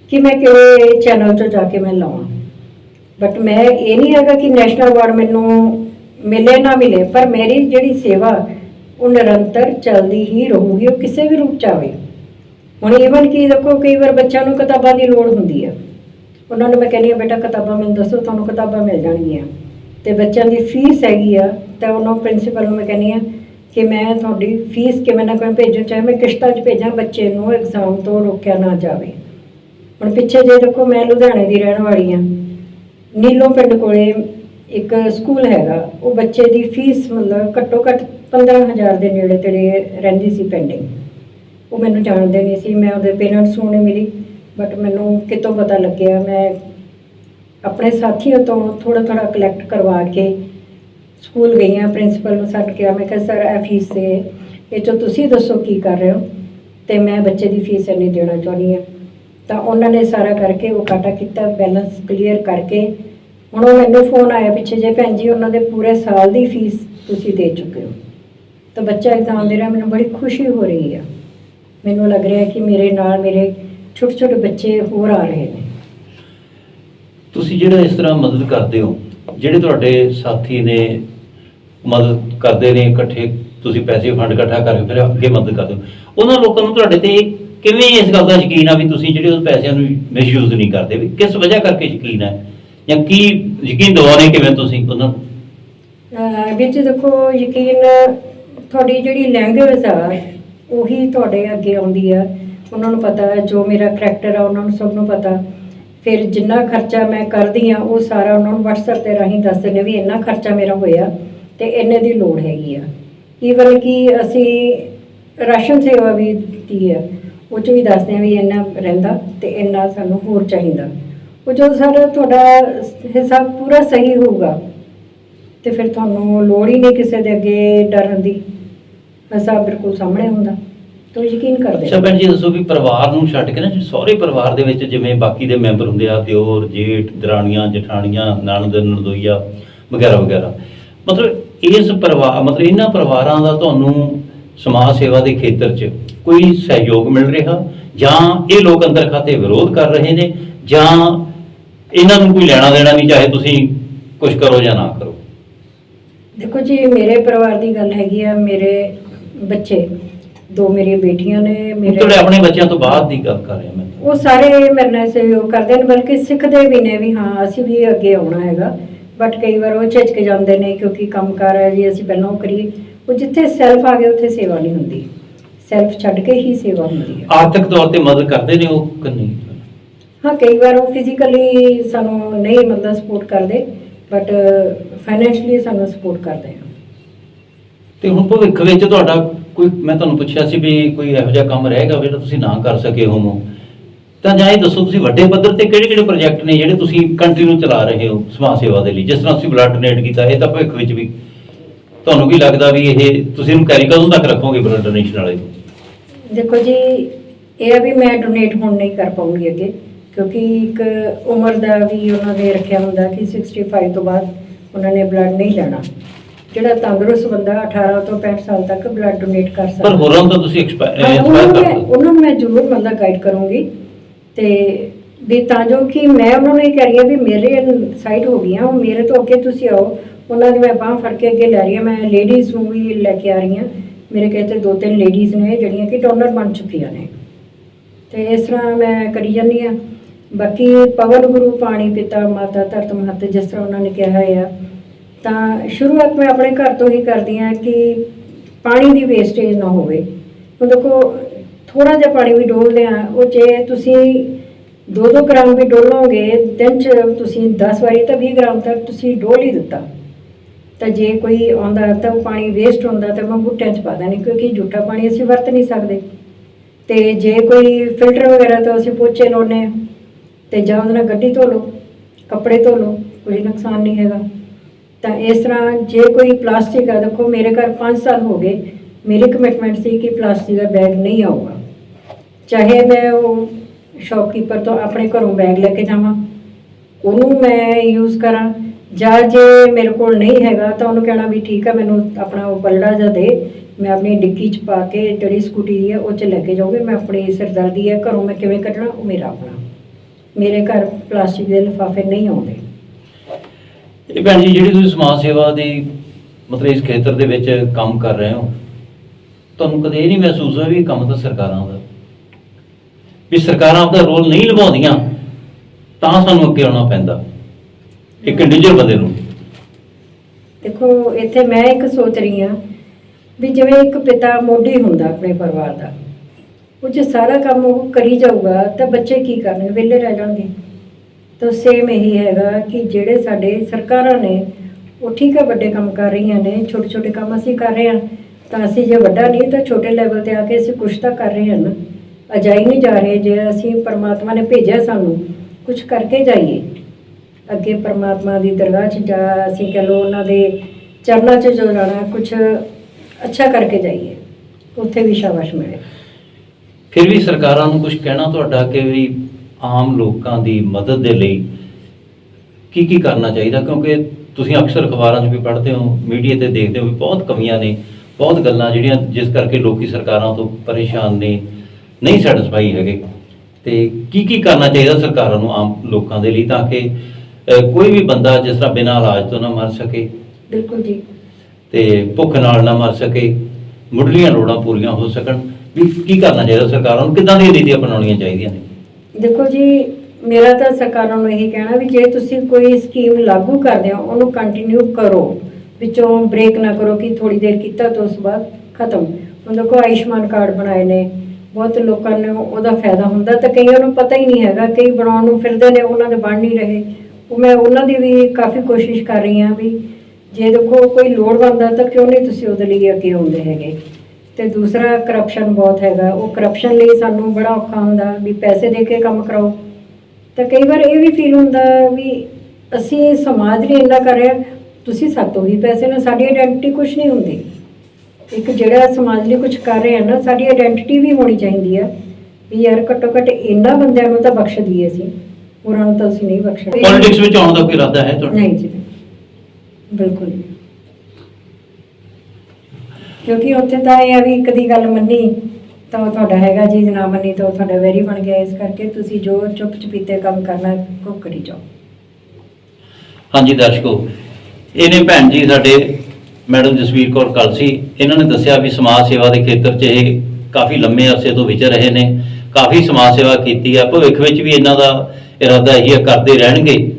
Speaker 1: ਕਿ ਮੈਂ ਕਿਹੜੇ ਚੈਨਲ 'ਚੋਂ ਜਾ ਕੇ ਮੈਂ ਲਾਵਾਂ। ਬਟ ਮੈਂ ਇਹ ਨਹੀਂ ਹੈਗਾ ਕਿ ਨੈਸ਼ਨਲ ਅਵਾਰਡ ਮੈਨੂੰ ਮਿਲੇ ਨਾ ਮਿਲੇ, ਪਰ ਮੇਰੀ ਜਿਹੜੀ ਸੇਵਾ, ਉਹ ਨਿਰੰਤਰ ਚੱਲਦੀ ਹੀ ਰਹੂਗੀ, ਉਹ ਕਿਸੇ ਵੀ ਰੂਪ ਚ ਆਵੇ। ਹੁਣ ਈਵਨ ਕਿ ਦੇਖੋ, ਕਈ ਵਾਰ ਬੱਚਿਆਂ ਨੂੰ ਕਿਤਾਬਾਂ ਦੀ ਲੋੜ ਹੁੰਦੀ ਆ। ਉਹਨਾਂ ਨੂੰ ਮੈਂ ਕਹਿੰਦੀ ਆ ਬੇਟਾ, ਕਿਤਾਬਾਂ ਮੈਨੂੰ ਦੱਸੋ, ਤੁਹਾਨੂੰ ਕਿਤਾਬਾਂ ਮਿਲ ਜਾਣਗੀਆਂ। ਤੇ ਬੱਚਿਆਂ ਦੀ ਫੀਸ ਹੈਗੀ ਆ, ਤਾਂ ਉਹਨਾਂ ਪ੍ਰਿੰਸੀਪਲ ਨੂੰ ਮੈਂ ਕਹਿੰਦੀ ਆ ਕਿ ਮੈਂ ਤੁਹਾਡੀ ਫੀਸ ਕਿਵੇਂ ਨਾ ਕਿਵੇਂ ਭੇਜੋ, ਚਾਹੇ ਮੈਂ ਕਿਸ਼ਤਾਂ 'ਚ ਭੇਜਾਂ, ਬੱਚੇ ਨੂੰ ਐਗਜ਼ਾਮ ਤੋਂ ਰੋਕਿਆ ਨਾ ਜਾਵੇ। ਹੁਣ ਪਿੱਛੇ ਜੇ ਦੇਖੋ ਮੈਂ ਲੁਧਿਆਣੇ ਦੀ ਰਹਿਣ ਵਾਲੀ ਆ ਨੀਲੋਂ ਪਿੰਡ ਕੋਲੇ ਇੱਕ ਸਕੂਲ ਹੈਗਾ। ਉਹ ਬੱਚੇ ਦੀ ਫੀਸ ਮਤਲਬ ਘੱਟੋ ਘੱਟ 15000 ਦੇ ਨੇੜੇ ਤੇੜੇ ਰਹਿੰਦੀ ਸੀ ਪੈਂਡਿੰਗ ਉਹ ਮੈਨੂੰ ਜਾਣਦੇ ਨਹੀਂ ਸੀ। ਮੈਂ ਉਹਦੇ ਪੇਰੈਂਟਸ ਨੂੰ ਨਹੀਂ ਮਿਲੀ। ਬਟ ਮੈਨੂੰ ਕਿਤੋਂ ਪਤਾ ਲੱਗਿਆ, ਮੈਂ ਆਪਣੇ ਸਾਥੀਆਂ ਤੋਂ ਥੋੜਾ ਥੋੜਾ ਕਲੈਕਟ ਕਰਵਾ ਕੇ ਸਕੂਲ ਗਈਆਂ ਪ੍ਰਿੰਸੀਪਲ ਨੂੰ ਸੱਦ ਕੇ ਮੈਂ ਕਿਹਾ, ਸਰ, ਇਹ ਫੀਸ ਤੇ, ਇਹ ਚੋਂ ਤੁਸੀਂ ਦੱਸੋ ਕੀ ਕਰ ਰਹੇ ਹੋ? ਤੇ ਮੈਂ ਬੱਚੇ ਦੀ ਫੀਸ ਇੰਨੀ ਦੇਣਾ ਚਾਹੁੰਦੀ ਹਾਂ। ਤਾਂ ਉਹਨਾਂ ਨੇ ਸਾਰਾ ਕਰਕੇ ਉਹ ਕਾਟਾ ਕੀਤਾ ਬੈਲੈਂਸ ਕਲੀਅਰ ਕਰਕੇ। ਹੁਣ ਉਹ ਮੈਨੂੰ ਫੋਨ ਆਇਆ ਪਿੱਛੇ ਜੇ ਭੈਣ ਜੀ, ਉਹਨਾਂ ਦੇ ਪੂਰੇ ਸਾਲ ਦੀ ਫੀਸ ਤੁਸੀਂ ਦੇ ਚੁੱਕੇ ਹੋ। ਤਾਂ ਬੱਚਾ ਐਗਜ਼ਾਮ ਦੇ ਰਿਹਾ, ਮੈਨੂੰ ਬੜੀ ਖੁਸ਼ੀ ਹੋ ਰਹੀ ਆ। ਮੈਨੂੰ ਲੱਗ ਰਿਹਾ ਕਿ ਮੇਰੇ ਨਾਲ ਮੇਰੇ ਛੋਟੇ ਛੋਟੇ ਬੱਚੇ ਹੋਰ ਆ ਰਹੇ ਨੇ।
Speaker 2: ਤੁਸੀਂ ਜਿਹੜਾ ਇਸ ਤਰ੍ਹਾਂ ਮਦਦ ਕਰਦੇ ਹੋ, ਜਿਹੜੇ ਤੁਹਾਡੇ ਸਾਥੀ ਨੇ ਮਦਦ ਕਰਦੇ ਨੇ, ਇਕੱਠੇ ਤੁਸੀਂ ਪੈਸੇ ਫੰਡ ਇਕੱਠਾ ਕਰਕੇ ਫਿਰ ਅੱਗੇ ਮਦਦ ਕਰਦੇ ਹੋ, ਉਹਨਾਂ ਲੋਕਾਂ ਨੂੰ ਤੁਹਾਡੇ ਤੇ ਕਿਵੇਂ ਇਸ ਗੱਲ ਦਾ ਯਕੀਨ ਆ ਵੀ ਤੁਸੀਂ ਜਿਹੜੇ ਉਸ ਪੈਸਿਆਂ ਨੂੰ ਮਿਸਯੂਜ਼ ਨਹੀਂ ਕਰਦੇ? ਵੀ ਕਿਸ ਵਜ੍ਹਾ ਕਰਕੇ ਯਕੀਨ ਹੈ ਜਾਂ ਕੀ ਯਕੀਨ ਦਿਵਾਉਣੇ ਕਿਵੇਂ ਤੁਸੀਂ ਉਹਨਾਂ ਨੂੰ?
Speaker 1: ਵਿੱਚ ਦੇਖੋ, ਯਕੀਨ ਤੁਹਾਡੀ ਜਿਹੜੀ ਲੈਂਗੁਏਜ ਆ, ਉਹੀ ਤੁਹਾਡੇ ਅੱਗੇ ਆਉਂਦੀ ਆ। ਉਹਨਾਂ ਨੂੰ ਪਤਾ ਹੈ ਜੋ ਮੇਰਾ ਕਰੈਕਟਰ ਆ, ਉਹਨਾਂ ਨੂੰ ਸਭ ਨੂੰ ਪਤਾ। ਫਿਰ ਜਿੰਨਾ ਖਰਚਾ ਮੈਂ ਕਰਦੀ ਆ, ਉਹ ਸਾਰਾ ਉਹਨਾਂ ਨੂੰ WhatsApp ਤੇ ਰਾਹੀਂ ਦੱਸ ਦਿੰਦੇ ਵੀ ਇੰਨਾ ਖਰਚਾ ਮੇਰਾ ਹੋਇਆ ਤੇ ਇੰਨੇ ਦੀ ਲੋੜ ਹੈਗੀ ਆ। ਈਵਨ ਕਿ ਅਸੀਂ ਰਾਸ਼ਨ ਸੇਵਾ ਵੀ ਦਿੱਤੀ ਆ। ਉਹ 'ਚ ਵੀ ਦੱਸਦੇ ਆ ਵੀ ਇੰਨਾ ਰਹਿੰਦਾ ਤੇ ਇੰਨਾ ਸਾਨੂੰ ਹੋਰ ਚਾਹੀਦਾ। ਉਹ ਜਦੋਂ ਸਾਰਾ ਤੁਹਾਡਾ ਹਿਸਾਬ ਪੂਰਾ ਸਹੀ ਹੋਊਗਾ, ਤੇ ਫਿਰ ਤੁਹਾਨੂੰ ਲੋੜ ਹੀ ਨਹੀਂ ਕਿਸੇ ਦੇ ਅੱਗੇ ਡਰਨ ਦੀ। ਹਿਸਾਬ ਬਿਲਕੁਲ ਸਾਹਮਣੇ ਹੁੰਦਾ, ਤੋ ਯਕੀਨ ਕਰਦੇ
Speaker 2: ਅੱਛਾ ਭੈਣ ਜੀ, ਦੱਸੋ ਵੀ ਪਰਿਵਾਰ ਨੂੰ ਛੱਡ ਕੇ ਨਾ, ਜੀ ਸਹੁਰੇ ਪਰਿਵਾਰ ਦੇ ਵਿੱਚ ਜਿਵੇਂ ਬਾਕੀ ਦੇ ਮੈਂਬਰ ਹੁੰਦੇ ਆ, ਦਿਓਰ, ਜੇਠ, ਦਰਾਣੀਆਂ, ਜਠਾਣੀਆਂ, ਨਣਦ, ਨਣਦੋਈਆ ਵਗੈਰਾ ਵਗੈਰਾ। ਮਤਲਬ ਇਸ ਪਰਿਵਾਰ, ਮਤਲਬ ਇਹਨਾਂ ਪਰਿਵਾਰਾਂ ਦਾ ਤੁਹਾਨੂੰ ਸਮਾਜ ਸੇਵਾ ਦੇ ਖੇਤਰ 'ਚ ਕੋਈ ਸਹਿਯੋਗ ਮਿਲ ਰਿਹਾ ਜਾਂ ਇਹ ਲੋਕ ਅੰਦਰ ਖਾਤੇ ਵਿਰੋਧ ਕਰ ਰਹੇ ਨੇ ਜਾਂ ਇਹਨਾਂ ਨੂੰ ਕੋਈ ਲੈਣਾ ਦੇਣਾ ਨਹੀਂ ਚਾਹੇ ਤੁਸੀਂ ਕੁਝ ਕਰੋ ਜਾਂ ਨਾ ਕਰੋ?
Speaker 1: ਦੇਖੋ ਜੀ ਮੇਰੇ ਪਰਿਵਾਰ ਦੀ ਗੱਲ ਹੈਗੀ ਆ ਮੇਰੇ ਬੱਚੇ ਦੋ ਮੇਰੀਆਂ ਬੇਟੀਆਂ ਨੇ
Speaker 2: ਤੁਹਾਡੇ
Speaker 1: ਮੇਰੇ
Speaker 2: ਆਪਣੇ ਬੱਚਿਆਂ ਤੋਂ ਬਾਅਦ ਦੀ ਗੱਲ ਕਰ ਰਿਹਾ ਮੈਂ
Speaker 1: ਉਹ ਸਾਰੇ ਮੇਰੇ ਨਾਲ ਸਹਿਯੋਗ ਕਰਦੇ ਨੇ ਬਲਕਿ ਸਿੱਖਦੇ ਵੀ ਨੇ ਵੀ ਹਾਂ ਅਸੀਂ ਵੀ ਅੱਗੇ ਆਉਣਾ ਹੈਗਾ। ਬਟ ਕਈ ਵਾਰ ਉਹ ਝਿਜਕ ਜਾਂਦੇ ਨੇ ਕਿਉਂਕਿ ਕੰਮਕਾਰ ਹੈ ਜੀ ਅਸੀਂ ਪਹਿਲਾਂ ਉਹ ਕਰੀਏ ਉਹ ਜਿੱਥੇ ਸੈਲਫ ਆ ਗਿਆ ਉੱਥੇ ਸੇਵਾ ਨਹੀਂ ਹੁੰਦੀ। ਸੈਲਫ ਛੱਡ ਕੇ ਹੀ ਸੇਵਾ ਹੁੰਦੀ ਹੈ।
Speaker 2: ਆਰਥਿਕ ਤੌਰ ਤੇ ਮਦਦ ਕਰਦੇ ਨੇ ਉਹ ਕਿ ਨਹੀਂ?
Speaker 1: ਹਾਂ ਕਈ ਵਾਰ ਉਹ ਫਿਜ਼ੀਕਲੀ ਸਾਨੂੰ ਨਹੀਂ ਮਤਲਬ ਸਪੋਰਟ ਕਰਦੇ ਬਟ ਫਾਈਨੈਂਸ਼ਲੀ ਸਾਨੂੰ ਸਪੋਰਟ ਕਰਦੇ ਆ।
Speaker 2: ਤੇ ਹੁਣ ਭਵਿੱਖ ਵਿੱਚ ਤੁਹਾਡਾ ਕੋਈ ਮੈਂ ਤੁਹਾਨੂੰ ਪੁੱਛਿਆ ਸੀ ਵੀ ਕੋਈ ਇਹੋ ਜਿਹਾ ਕੰਮ ਰਹੇਗਾ ਜਿਹੜਾ ਤੁਸੀਂ ਨਾ ਕਰ ਸਕੇ ਹੋਵੋ। ਤਾਂ ਜਾਂ ਇਹ ਦੱਸੋ ਤੁਸੀਂ ਵੱਡੇ ਪੱਧਰ ਤੇ ਕਿਹੜੇ ਕਿਹੜੇ ਪ੍ਰੋਜੈਕਟ ਨੇ ਜਿਹੜੇ ਤੁਸੀਂ ਕੰਟੀਨਿਊ ਚਲਾ ਰਹੇ ਹੋ ਸਮਾਜ ਸੇਵਾ ਦੇ ਲਈ? ਜਿਸ ਤਰ੍ਹਾਂ ਤੁਸੀਂ ਬਲੱਡ ਡੋਨੇਟ ਕੀਤਾ ਇਹ ਤਾਂ ਭਵਿੱਖ ਵਿੱਚ ਵੀ ਤੁਹਾਨੂੰ ਕੀ ਲੱਗਦਾ ਵੀ ਇਹ ਤੁਸੀਂ ਇਹਨੂੰ ਕੈਰੀ ਕਦੋਂ ਤੱਕ ਰੱਖੋਗੇ ਬਲੱਡ ਡੋਨੇਸ਼ਨ ਵਾਲੇ
Speaker 1: ਦੇਖੋ ਜੀ ਇਹ ਆ ਵੀ ਮੈਂ ਡੋਨੇਟ ਹੁਣ ਨਹੀਂ ਕਰ ਪਾਉਂਗੀ ਅੱਗੇ ਕਿਉਂਕਿ ਇੱਕ ਉਮਰ ਦਾ ਵੀ ਉਹਨਾਂ ਨੇ ਰੱਖਿਆ ਹੁੰਦਾ ਕਿ 65 ਤੋਂ ਬਾਅਦ ਉਹਨਾਂ ਨੇ ਬਲੱਡ ਨਹੀਂ ਲੈਣਾ। ਜਿਹੜਾ ਤੰਦਰੁਸਤ ਬੰਦਾ 18 ਤੋਂ 65 ਸਾਲ ਤੱਕ ਬਲੱਡ ਡੋਨੇਟ ਕਰ
Speaker 2: ਪਰ
Speaker 1: ਸਕਦਾ
Speaker 2: ਹੋਰਾਂ ਨੂੰ ਤਾਂ ਤੁਸੀਂ ਐਕਸਪਾਇਰ
Speaker 1: ਹਾਂ, ਉਹਨਾਂ ਨੂੰ
Speaker 2: ਕਰ
Speaker 1: ਮੈਂ
Speaker 2: ਦਿਓ।
Speaker 1: ਉਹਨਾਂ ਨੂੰ ਮੈਂ ਜ਼ਰੂਰ ਮਤਲਬ ਗਾਈਡ ਕਰੂੰਗੀ। ਤੇ ਵੀ ਤਾਂ ਜੋ ਕਿ ਮੈਂ ਉਹਨਾਂ ਨੂੰ ਇਹ ਕਹਿ ਰਹੀ ਹਾਂ ਵੀ ਮੇਰੇ ਸਾਈਡ ਹੋ ਗਈਆਂ ਉਹ ਮੇਰੇ ਤੋਂ ਅੱਗੇ ਤੁਸੀਂ ਆਓ। ਉਹਨਾਂ ਦੀ ਮੈਂ ਬਾਂਹ ਫੜ ਕੇ ਅੱਗੇ ਲੈ ਰਹੀ ਹਾਂ। ਮੈਂ ਲੇਡੀਜ਼ ਨੂੰ ਵੀ ਲੈ ਕੇ ਆ ਰਹੀ ਹਾਂ। ਮੇਰੇ ਕਹਿੰਦੇ ਦੋ ਤਿੰਨ ਲੇਡੀਜ਼ ਨੇ, ਜਿਹੜੀਆਂ ਕਿ ਡੋਨਰ ਬਣ ਚੁੱਕੀਆਂ ਨੇ। ਤੇ ਇਸ ਤਰ੍ਹਾਂ ਮੈਂ ਕਰੀ ਜਾਂਦੀ ਹਾਂ। ਬਾਕੀ ਪਵਨ ਗੁਰੂ, ਪਾਣੀ ਪਿਤਾ, ਮਾਤਾ ਧਰਤ ਮਹਤ, ਜਿਸ ਤਰ੍ਹਾਂ ਉਹਨਾਂ ਨੇ ਕਿਹਾ ਆ ਤਾਂ ਸ਼ੁਰੂਆਤ ਮੈਂ ਆਪਣੇ ਘਰ ਤੋਂ ਹੀ ਕਰਦੀ ਹਾਂ ਕਿ ਪਾਣੀ ਦੀ ਵੇਸਟੇਜ ਨਾ ਹੋਵੇ। ਹੁਣ ਦੇਖੋ ਥੋੜਾ ਜਿਹਾ ਪਾਣੀ ਵੀ ਡੋਲਦੇ ਆ ਉਹ ਜੇ ਤੁਸੀਂ 2-2 ਗ੍ਰਾਮ ਵੀ ਡੋਲੋਗੇ, ਦਿਨ ਚ ਤੁਸੀਂ 10 ਵਾਰੀ ਤਾਂ 20 ਗ੍ਰਾਮ ਤੱਕ ਤੁਸੀਂ ਡੋਲ ਹੀ ਦਿੱਤਾ। ਤਾਂ ਜੇ ਕੋਈ ਆਉਂਦਾ ਤਾਂ ਉਹ ਪਾਣੀ ਵੇਸਟ ਹੁੰਦਾ ਤਾਂ ਮੈਂ ਬੂਟਿਆਂ 'ਚ ਪਾ ਦੇਣੀ ਕਿਉਂਕਿ ਜੂਠਾ ਪਾਣੀ ਅਸੀਂ ਵਰਤ ਨਹੀਂ ਸਕਦੇ। ਤੇ ਜੇ ਕੋਈ ਫਿਲਟਰ ਵਗੈਰਾ ਤੋਂ ਅਸੀਂ ਪੋਚੇ ਲਾਉਨੇ ਆ ਤੇ ਜਾਂ ਉਹਦੇ ਨਾਲ ਗੱਡੀ ਧੋ ਲਓ, ਕੱਪੜੇ ਧੋ ਲਓ, ਕੋਈ ਨੁਕਸਾਨ ਨਹੀਂ ਹੈਗਾ। ਤਾਂ ਇਸ ਤਰ੍ਹਾਂ ਜੇ ਕੋਈ ਪਲਾਸਟਿਕ ਆ, ਦੇਖੋ ਮੇਰੇ ਘਰ 5 ਸਾਲ ਹੋ ਗਏ, ਮੇਰੀ ਕਮਿਟਮੈਂਟ ਸੀ ਕਿ ਪਲਾਸਟਿਕ ਦਾ ਬੈਗ ਨਹੀਂ ਆਊਗਾ। ਚਾਹੇ ਮੈਂ ਉਹ ਸ਼ਾਪਕੀਪਰ ਤੋਂ ਆਪਣੇ ਘਰੋਂ ਬੈਗ ਲੈ ਕੇ ਜਾਵਾਂ, ਉਹਨੂੰ ਮੈਂ ਯੂਜ਼ ਕਰਾਂ ਜਾਂ ਜੇ ਮੇਰੇ ਕੋਲ ਨਹੀਂ ਹੈਗਾ ਤਾਂ ਉਹਨੂੰ ਕਹਿਣਾ ਵੀ ਠੀਕ ਆ, ਮੈਨੂੰ ਆਪਣਾ ਉਹ ਪਲੜਾ ਜਿਹਾ ਦੇ। ਮੈਂ ਆਪਣੀ ਡਿੱਕੀ 'ਚ ਪਾ ਕੇ ਜਿਹੜੀ ਸਕੂਟੀ ਹੈ, ਉਹ 'ਚ ਲੈ ਕੇ ਜਾਊਂਗੀ। ਮੈਂ ਆਪਣੀ ਸਿਰਦਰਦੀ ਹੈ, ਘਰੋਂ ਮੈਂ ਕਿਵੇਂ ਕੱਢਣਾ, ਉਹ ਮੇਰਾ ਆਪਣਾ। ਮੇਰੇ ਘਰ ਪਲਾਸਟਿਕ ਦੇ ਲਿਫਾਫੇ ਨਹੀਂ ਆਉਂਦੇ।
Speaker 2: ਇਹ ਭੈਣ ਜੀ, ਜਿਹੜੀ ਤੁਸੀਂ ਸਮਾਜ ਸੇਵਾ ਦੀ ਮਤਲਬ ਇਸ ਖੇਤਰ ਦੇ ਵਿੱਚ ਕੰਮ ਕਰ ਰਹੇ ਹੋ, ਤੁਹਾਨੂੰ ਕਦੇ ਇਹ ਨਹੀਂ ਮਹਿਸੂਸ ਹੋਇਆ ਵੀ ਇਹ ਕੰਮ ਤਾਂ ਸਰਕਾਰਾਂ ਦਾ? ਵੀ ਸਰਕਾਰਾਂ ਆਪਣਾ ਰੋਲ ਨਹੀਂ ਨਿਭਾਉਂਦੀਆਂ, ਤਾਂ ਸਾਨੂੰ ਅੱਗੇ ਆਉਣਾ ਪੈਂਦਾ। ਇੱਕ ਇੰਡੀਵਿਜੂਅਲ ਬੰਦੇ ਨੂੰ।
Speaker 1: ਦੇਖੋ, ਇੱਥੇ ਮੈਂ ਇੱਕ ਸੋਚ ਰਹੀ ਹਾਂ ਵੀ ਜਿਵੇਂ ਇੱਕ ਪਿਤਾ ਮੋਢੀ ਹੁੰਦਾ ਆਪਣੇ ਪਰਿਵਾਰ ਦਾ, ਉਹ ਜੇ ਸਾਰਾ ਕੰਮ ਉਹ ਕਰੀ ਜਾਊਗਾ, ਤਾਂ ਬੱਚੇ ਕੀ ਕਰਨਗੇ? ਵਿਹਲੇ ਰਹਿ ਜਾਣਗੇ। ਤਾਂ ਸੇਮ ਇਹੀ ਹੈਗਾ ਕਿ ਜਿਹੜੇ ਸਾਡੇ ਸਰਕਾਰਾਂ ਨੇ, ਉਹ ਠੀਕ ਹੈ ਵੱਡੇ ਕੰਮ ਕਰ ਰਹੀਆਂ ਨੇ ਛੋਟੇ ਛੋਟੇ ਕੰਮ ਅਸੀਂ ਕਰ ਰਹੇ ਹਾਂ। ਤਾਂ ਅਸੀਂ ਜੇ ਵੱਡਾ ਨਹੀਂ, ਤਾਂ ਛੋਟੇ ਲੈਵਲ ਤੇ ਆ ਕੇ ਅਸੀਂ ਕੁਛ ਤਾਂ ਕਰ ਰਹੇ ਹਾਂ ਨਾ। ਅਜਾਈ ਨਹੀਂ ਜਾ ਰਹੇ, ਜੇ ਅਸੀਂ ਪਰਮਾਤਮਾ ਨੇ ਭੇਜਿਆ ਸਾਨੂੰ ਕੁਝ ਕਰਕੇ ਜਾਈਏ। ਅੱਗੇ ਪਰਮਾਤਮਾ ਦੀ ਦਰਗਾਹ 'ਚ ਜਾ ਅਸੀਂ ਕਹ ਲੋ ਉਹਨਾਂ ਦੇ ਚਰਨਾਂ 'ਚ ਜੋ ਜਾਣਾ ਕੁਝ ਅੱਛਾ ਕਰਕੇ ਜਾਈਏ, ਉੱਥੇ ਵੀ ਸ਼ਾਬਾਸ਼ ਮਿਲੇ।
Speaker 2: ਫਿਰ ਵੀ ਸਰਕਾਰਾਂ ਨੂੰ ਕੁਝ ਕਹਿਣਾ ਤੁਹਾਡਾ ਕਿ ਵੀ ਆਮ ਲੋਕਾਂ ਦੀ ਮਦਦ ਦੇ ਲਈ ਕੀ ਕੀ ਕਰਨਾ ਚਾਹੀਦਾ? ਕਿਉਂਕਿ ਤੁਸੀਂ ਅਕਸਰ ਅਖਬਾਰਾਂ 'ਚ ਵੀ ਪੜ੍ਹਦੇ ਹੋ, ਮੀਡੀਆ ਤੇ ਦੇਖਦੇ ਹੋ ਵੀ ਬਹੁਤ ਕਮੀਆਂ ਨੇ, ਬਹੁਤ ਗੱਲਾਂ ਜਿਹੜੀਆਂ ਜਿਸ ਕਰਕੇ ਲੋਕੀ ਸਰਕਾਰਾਂ ਤੋਂ ਪਰੇਸ਼ਾਨ ਨੇ, ਨਹੀਂ ਸੈਟੀਸਫਾਈ ਹੈਗੇ। ਤੇ ਕੀ ਕੀ ਕਰਨਾ ਚਾਹੀਦਾ ਸਰਕਾਰਾਂ ਨੂੰ ਆਮ ਲੋਕਾਂ ਦੇ ਲਈ ਤਾਂ ਕਿ ਕੋਈ ਵੀ ਬੰਦਾ ਜਿਸ ਤਰ੍ਹਾਂ ਬਿਨਾਂ ਇਲਾਜ ਤੋਂ ਨਾ ਮਰ ਸਕੇ
Speaker 1: ਬਿਲਕੁਲ ਜੀ।
Speaker 2: ਤੇ ਭੁੱਖ ਨਾਲ ਨਾ ਮਰ ਸਕੇ ਮੁੱਢਲੀਆਂ ਲੋੜਾਂ ਪੂਰੀਆਂ ਹੋ ਸਕਣ ਵੀ ਕੀ ਕਰਨਾ ਚਾਹੀਦਾ ਸਰਕਾਰਾਂ ਨੂੰ ਕਿੱਦਾਂ ਦੀਆਂ ਨੀਤੀਆਂ ਅਪਣਾਉਣੀਆਂ ਚਾਹੀਦੀਆਂ ਨੇ?
Speaker 1: ਦੇਖੋ ਜੀ ਮੇਰਾ ਤਾਂ ਸਰਕਾਰਾਂ ਨੂੰ ਇਹੀ ਕਹਿਣਾ ਵੀ ਜੇ ਤੁਸੀਂ ਕੋਈ ਸਕੀਮ ਲਾਗੂ ਕਰਦੇ ਹੋ ਉਹਨੂੰ ਕੰਟੀਨਿਊ ਕਰੋ। ਵਿੱਚੋਂ ਬ੍ਰੇਕ ਨਾ ਕਰੋ ਕਿ ਥੋੜੀ ਦੇਰ ਕੀਤਾ ਤਾਂ ਉਸ ਬਾਅਦ ਖਤਮ। ਹੁਣ ਦੇਖੋ ਆਯੁਸ਼ਮਾਨ ਕਾਰਡ ਬਣਾਏ ਨੇ ਬਹੁਤ ਲੋਕਾਂ ਨੂੰ ਉਹਦਾ ਫਾਇਦਾ ਹੁੰਦਾ ਤਾਂ ਕਈਆਂ ਨੂੰ ਪਤਾ ਹੀ ਨਹੀਂ ਹੈਗਾ ਕਈ ਬਣਾਉਣ ਨੂੰ ਫਿਰਦੇ ਨੇ ਉਹਨਾਂ ਦੇ ਬਣ ਨਹੀਂ ਰਹੇ। ਉਹ ਮੈਂ ਉਹਨਾਂ ਦੀ ਵੀ ਕਾਫੀ ਕੋਸ਼ਿਸ਼ ਕਰ ਰਹੀ ਹਾਂ ਵੀ ਜੇ ਦੇਖੋ ਕੋਈ ਲੋੜਵੰਦ ਆ ਤਾਂ ਕਿਉਂ ਨਹੀਂ ਤੁਸੀਂ ਉਹਦੇ ਲਈ ਅੱਗੇ ਆਉਂਦੇ ਹੈਗੇ? ਤੇ ਦੂਸਰਾ ਕਰਪਸ਼ਨ ਬਹੁਤ ਹੈਗਾ। ਉਹ ਕਰਪਸ਼ਨ ਲਈ ਸਾਨੂੰ ਬੜਾ ਔਖਾ ਹੁੰਦਾ ਵੀ ਪੈਸੇ ਦੇ ਕੇ ਕੰਮ ਕਰਾਓ। ਤਾਂ ਕਈ ਵਾਰ ਇਹ ਵੀ ਫੀਲ ਹੁੰਦਾ ਵੀ ਅਸੀਂ ਸਮਾਜ ਲਈ ਇੰਨਾ ਕਰ ਰਹੇ ਹਾਂ, ਤੁਸੀਂ ਸਾਤੋਂ ਹੀ ਪੈਸੇ ਨਾਲ ਸਾਡੀ ਆਇਡੈਂਟੀਟੀ ਕੁਝ ਨਹੀਂ ਹੁੰਦੀ। ਇੱਕ ਜਿਹੜਾ ਸਮਾਜ ਲਈ ਕੁਝ ਕਰ ਰਹੇ ਆ ਨਾ, ਸਾਡੀ ਆਇਡੈਂਟੀਟੀ ਵੀ ਹੋਣੀ ਚਾਹੀਦੀ ਆ। ਵੀ ਯਾਰ ਘੱਟੋ ਘੱਟ ਇੰਨਾ ਬੰਦਿਆਂ ਨੂੰ ਤਾਂ ਬਖਸ਼ ਦਈਏ ਅਸੀਂ। ਉਹਨਾਂ ਨੂੰ ਤਾਂ ਅਸੀਂ ਨਹੀਂ ਬਖਸ਼ਦੇ
Speaker 2: ਪੋਲਿਟਿਕਸ ਵਿੱਚ ਆਉਣ ਦਾ ਕੋਈ ਇਰਾਦਾ ਹੈ ਤੁਹਾਡਾ?
Speaker 1: ਨਹੀਂ ਜੀ ਬਿਲਕੁਲ ਨਹੀਂ ਕਿਉਂਕਿ ਉੱਥੇ ਤਾਂ ਇਹ ਆ ਵੀ ਇੱਕ ਦੀ ਗੱਲ ਮੰਨੀ ਤਾਂ ਉਹ ਤੁਹਾਡਾ ਹੈਗਾ ਜੀ ਨਾ ਮੰਨੀ ਤਾਂ ਉਹ ਤੁਹਾਡਾ ਵੈਰੀ ਬਣ ਗਿਆ। ਇਸ ਕਰਕੇ ਤੁਸੀਂ ਜੋ ਚੁੱਪ ਚਪੀਤੇ ਕੰਮ ਕਰਨਾ ਉਹ ਕਰੀ ਜਾਓ।
Speaker 2: ਹਾਂਜੀ ਦਰਸ਼ਕੋ ਇਹਨੇ ਭੈਣ ਜੀ ਸਾਡੇ ਮੈਡਮ ਜਸਵੀਰ ਕੌਰ ਕਲਸੀ ਇਹਨਾਂ ਨੇ ਦੱਸਿਆ ਵੀ ਸਮਾਜ ਸੇਵਾ ਦੇ ਖੇਤਰ 'ਚ ਇਹ ਕਾਫੀ ਲੰਮੇ ਅਰਸੇ ਤੋਂ ਵਿਚਰ ਰਹੇ ਨੇ। ਕਾਫੀ ਸਮਾਜ ਸੇਵਾ ਕੀਤੀ ਆ। ਭਵਿੱਖ ਵਿੱਚ ਵੀ ਇਹਨਾਂ ਦਾ ਇਰਾਦਾ ਇਹੀ ਆ, ਕਰਦੇ ਰਹਿਣਗੇ।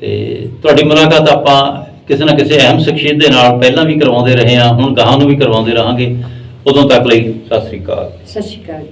Speaker 2: ਤੇ ਤੁਹਾਡੀ ਮੁਲਾਕਾਤ ਆਪਾਂ ਕਿਸੇ ਨਾ ਕਿਸੇ ਅਹਿਮ ਸ਼ਖਸੀਅਤ ਦੇ ਨਾਲ ਪਹਿਲਾਂ ਵੀ ਕਰਵਾਉਂਦੇ ਰਹੇ ਹਾਂ, ਹੁਣ ਗਾਹਾਂ ਨੂੰ ਵੀ ਕਰਵਾਉਂਦੇ ਰਹਾਂਗੇ। ਉਦੋਂ ਤੱਕ ਲਈ ਸਤਿ ਸ੍ਰੀ ਅਕਾਲ।
Speaker 1: ਸਤਿ ਸ਼੍ਰੀ ਅਕਾਲ।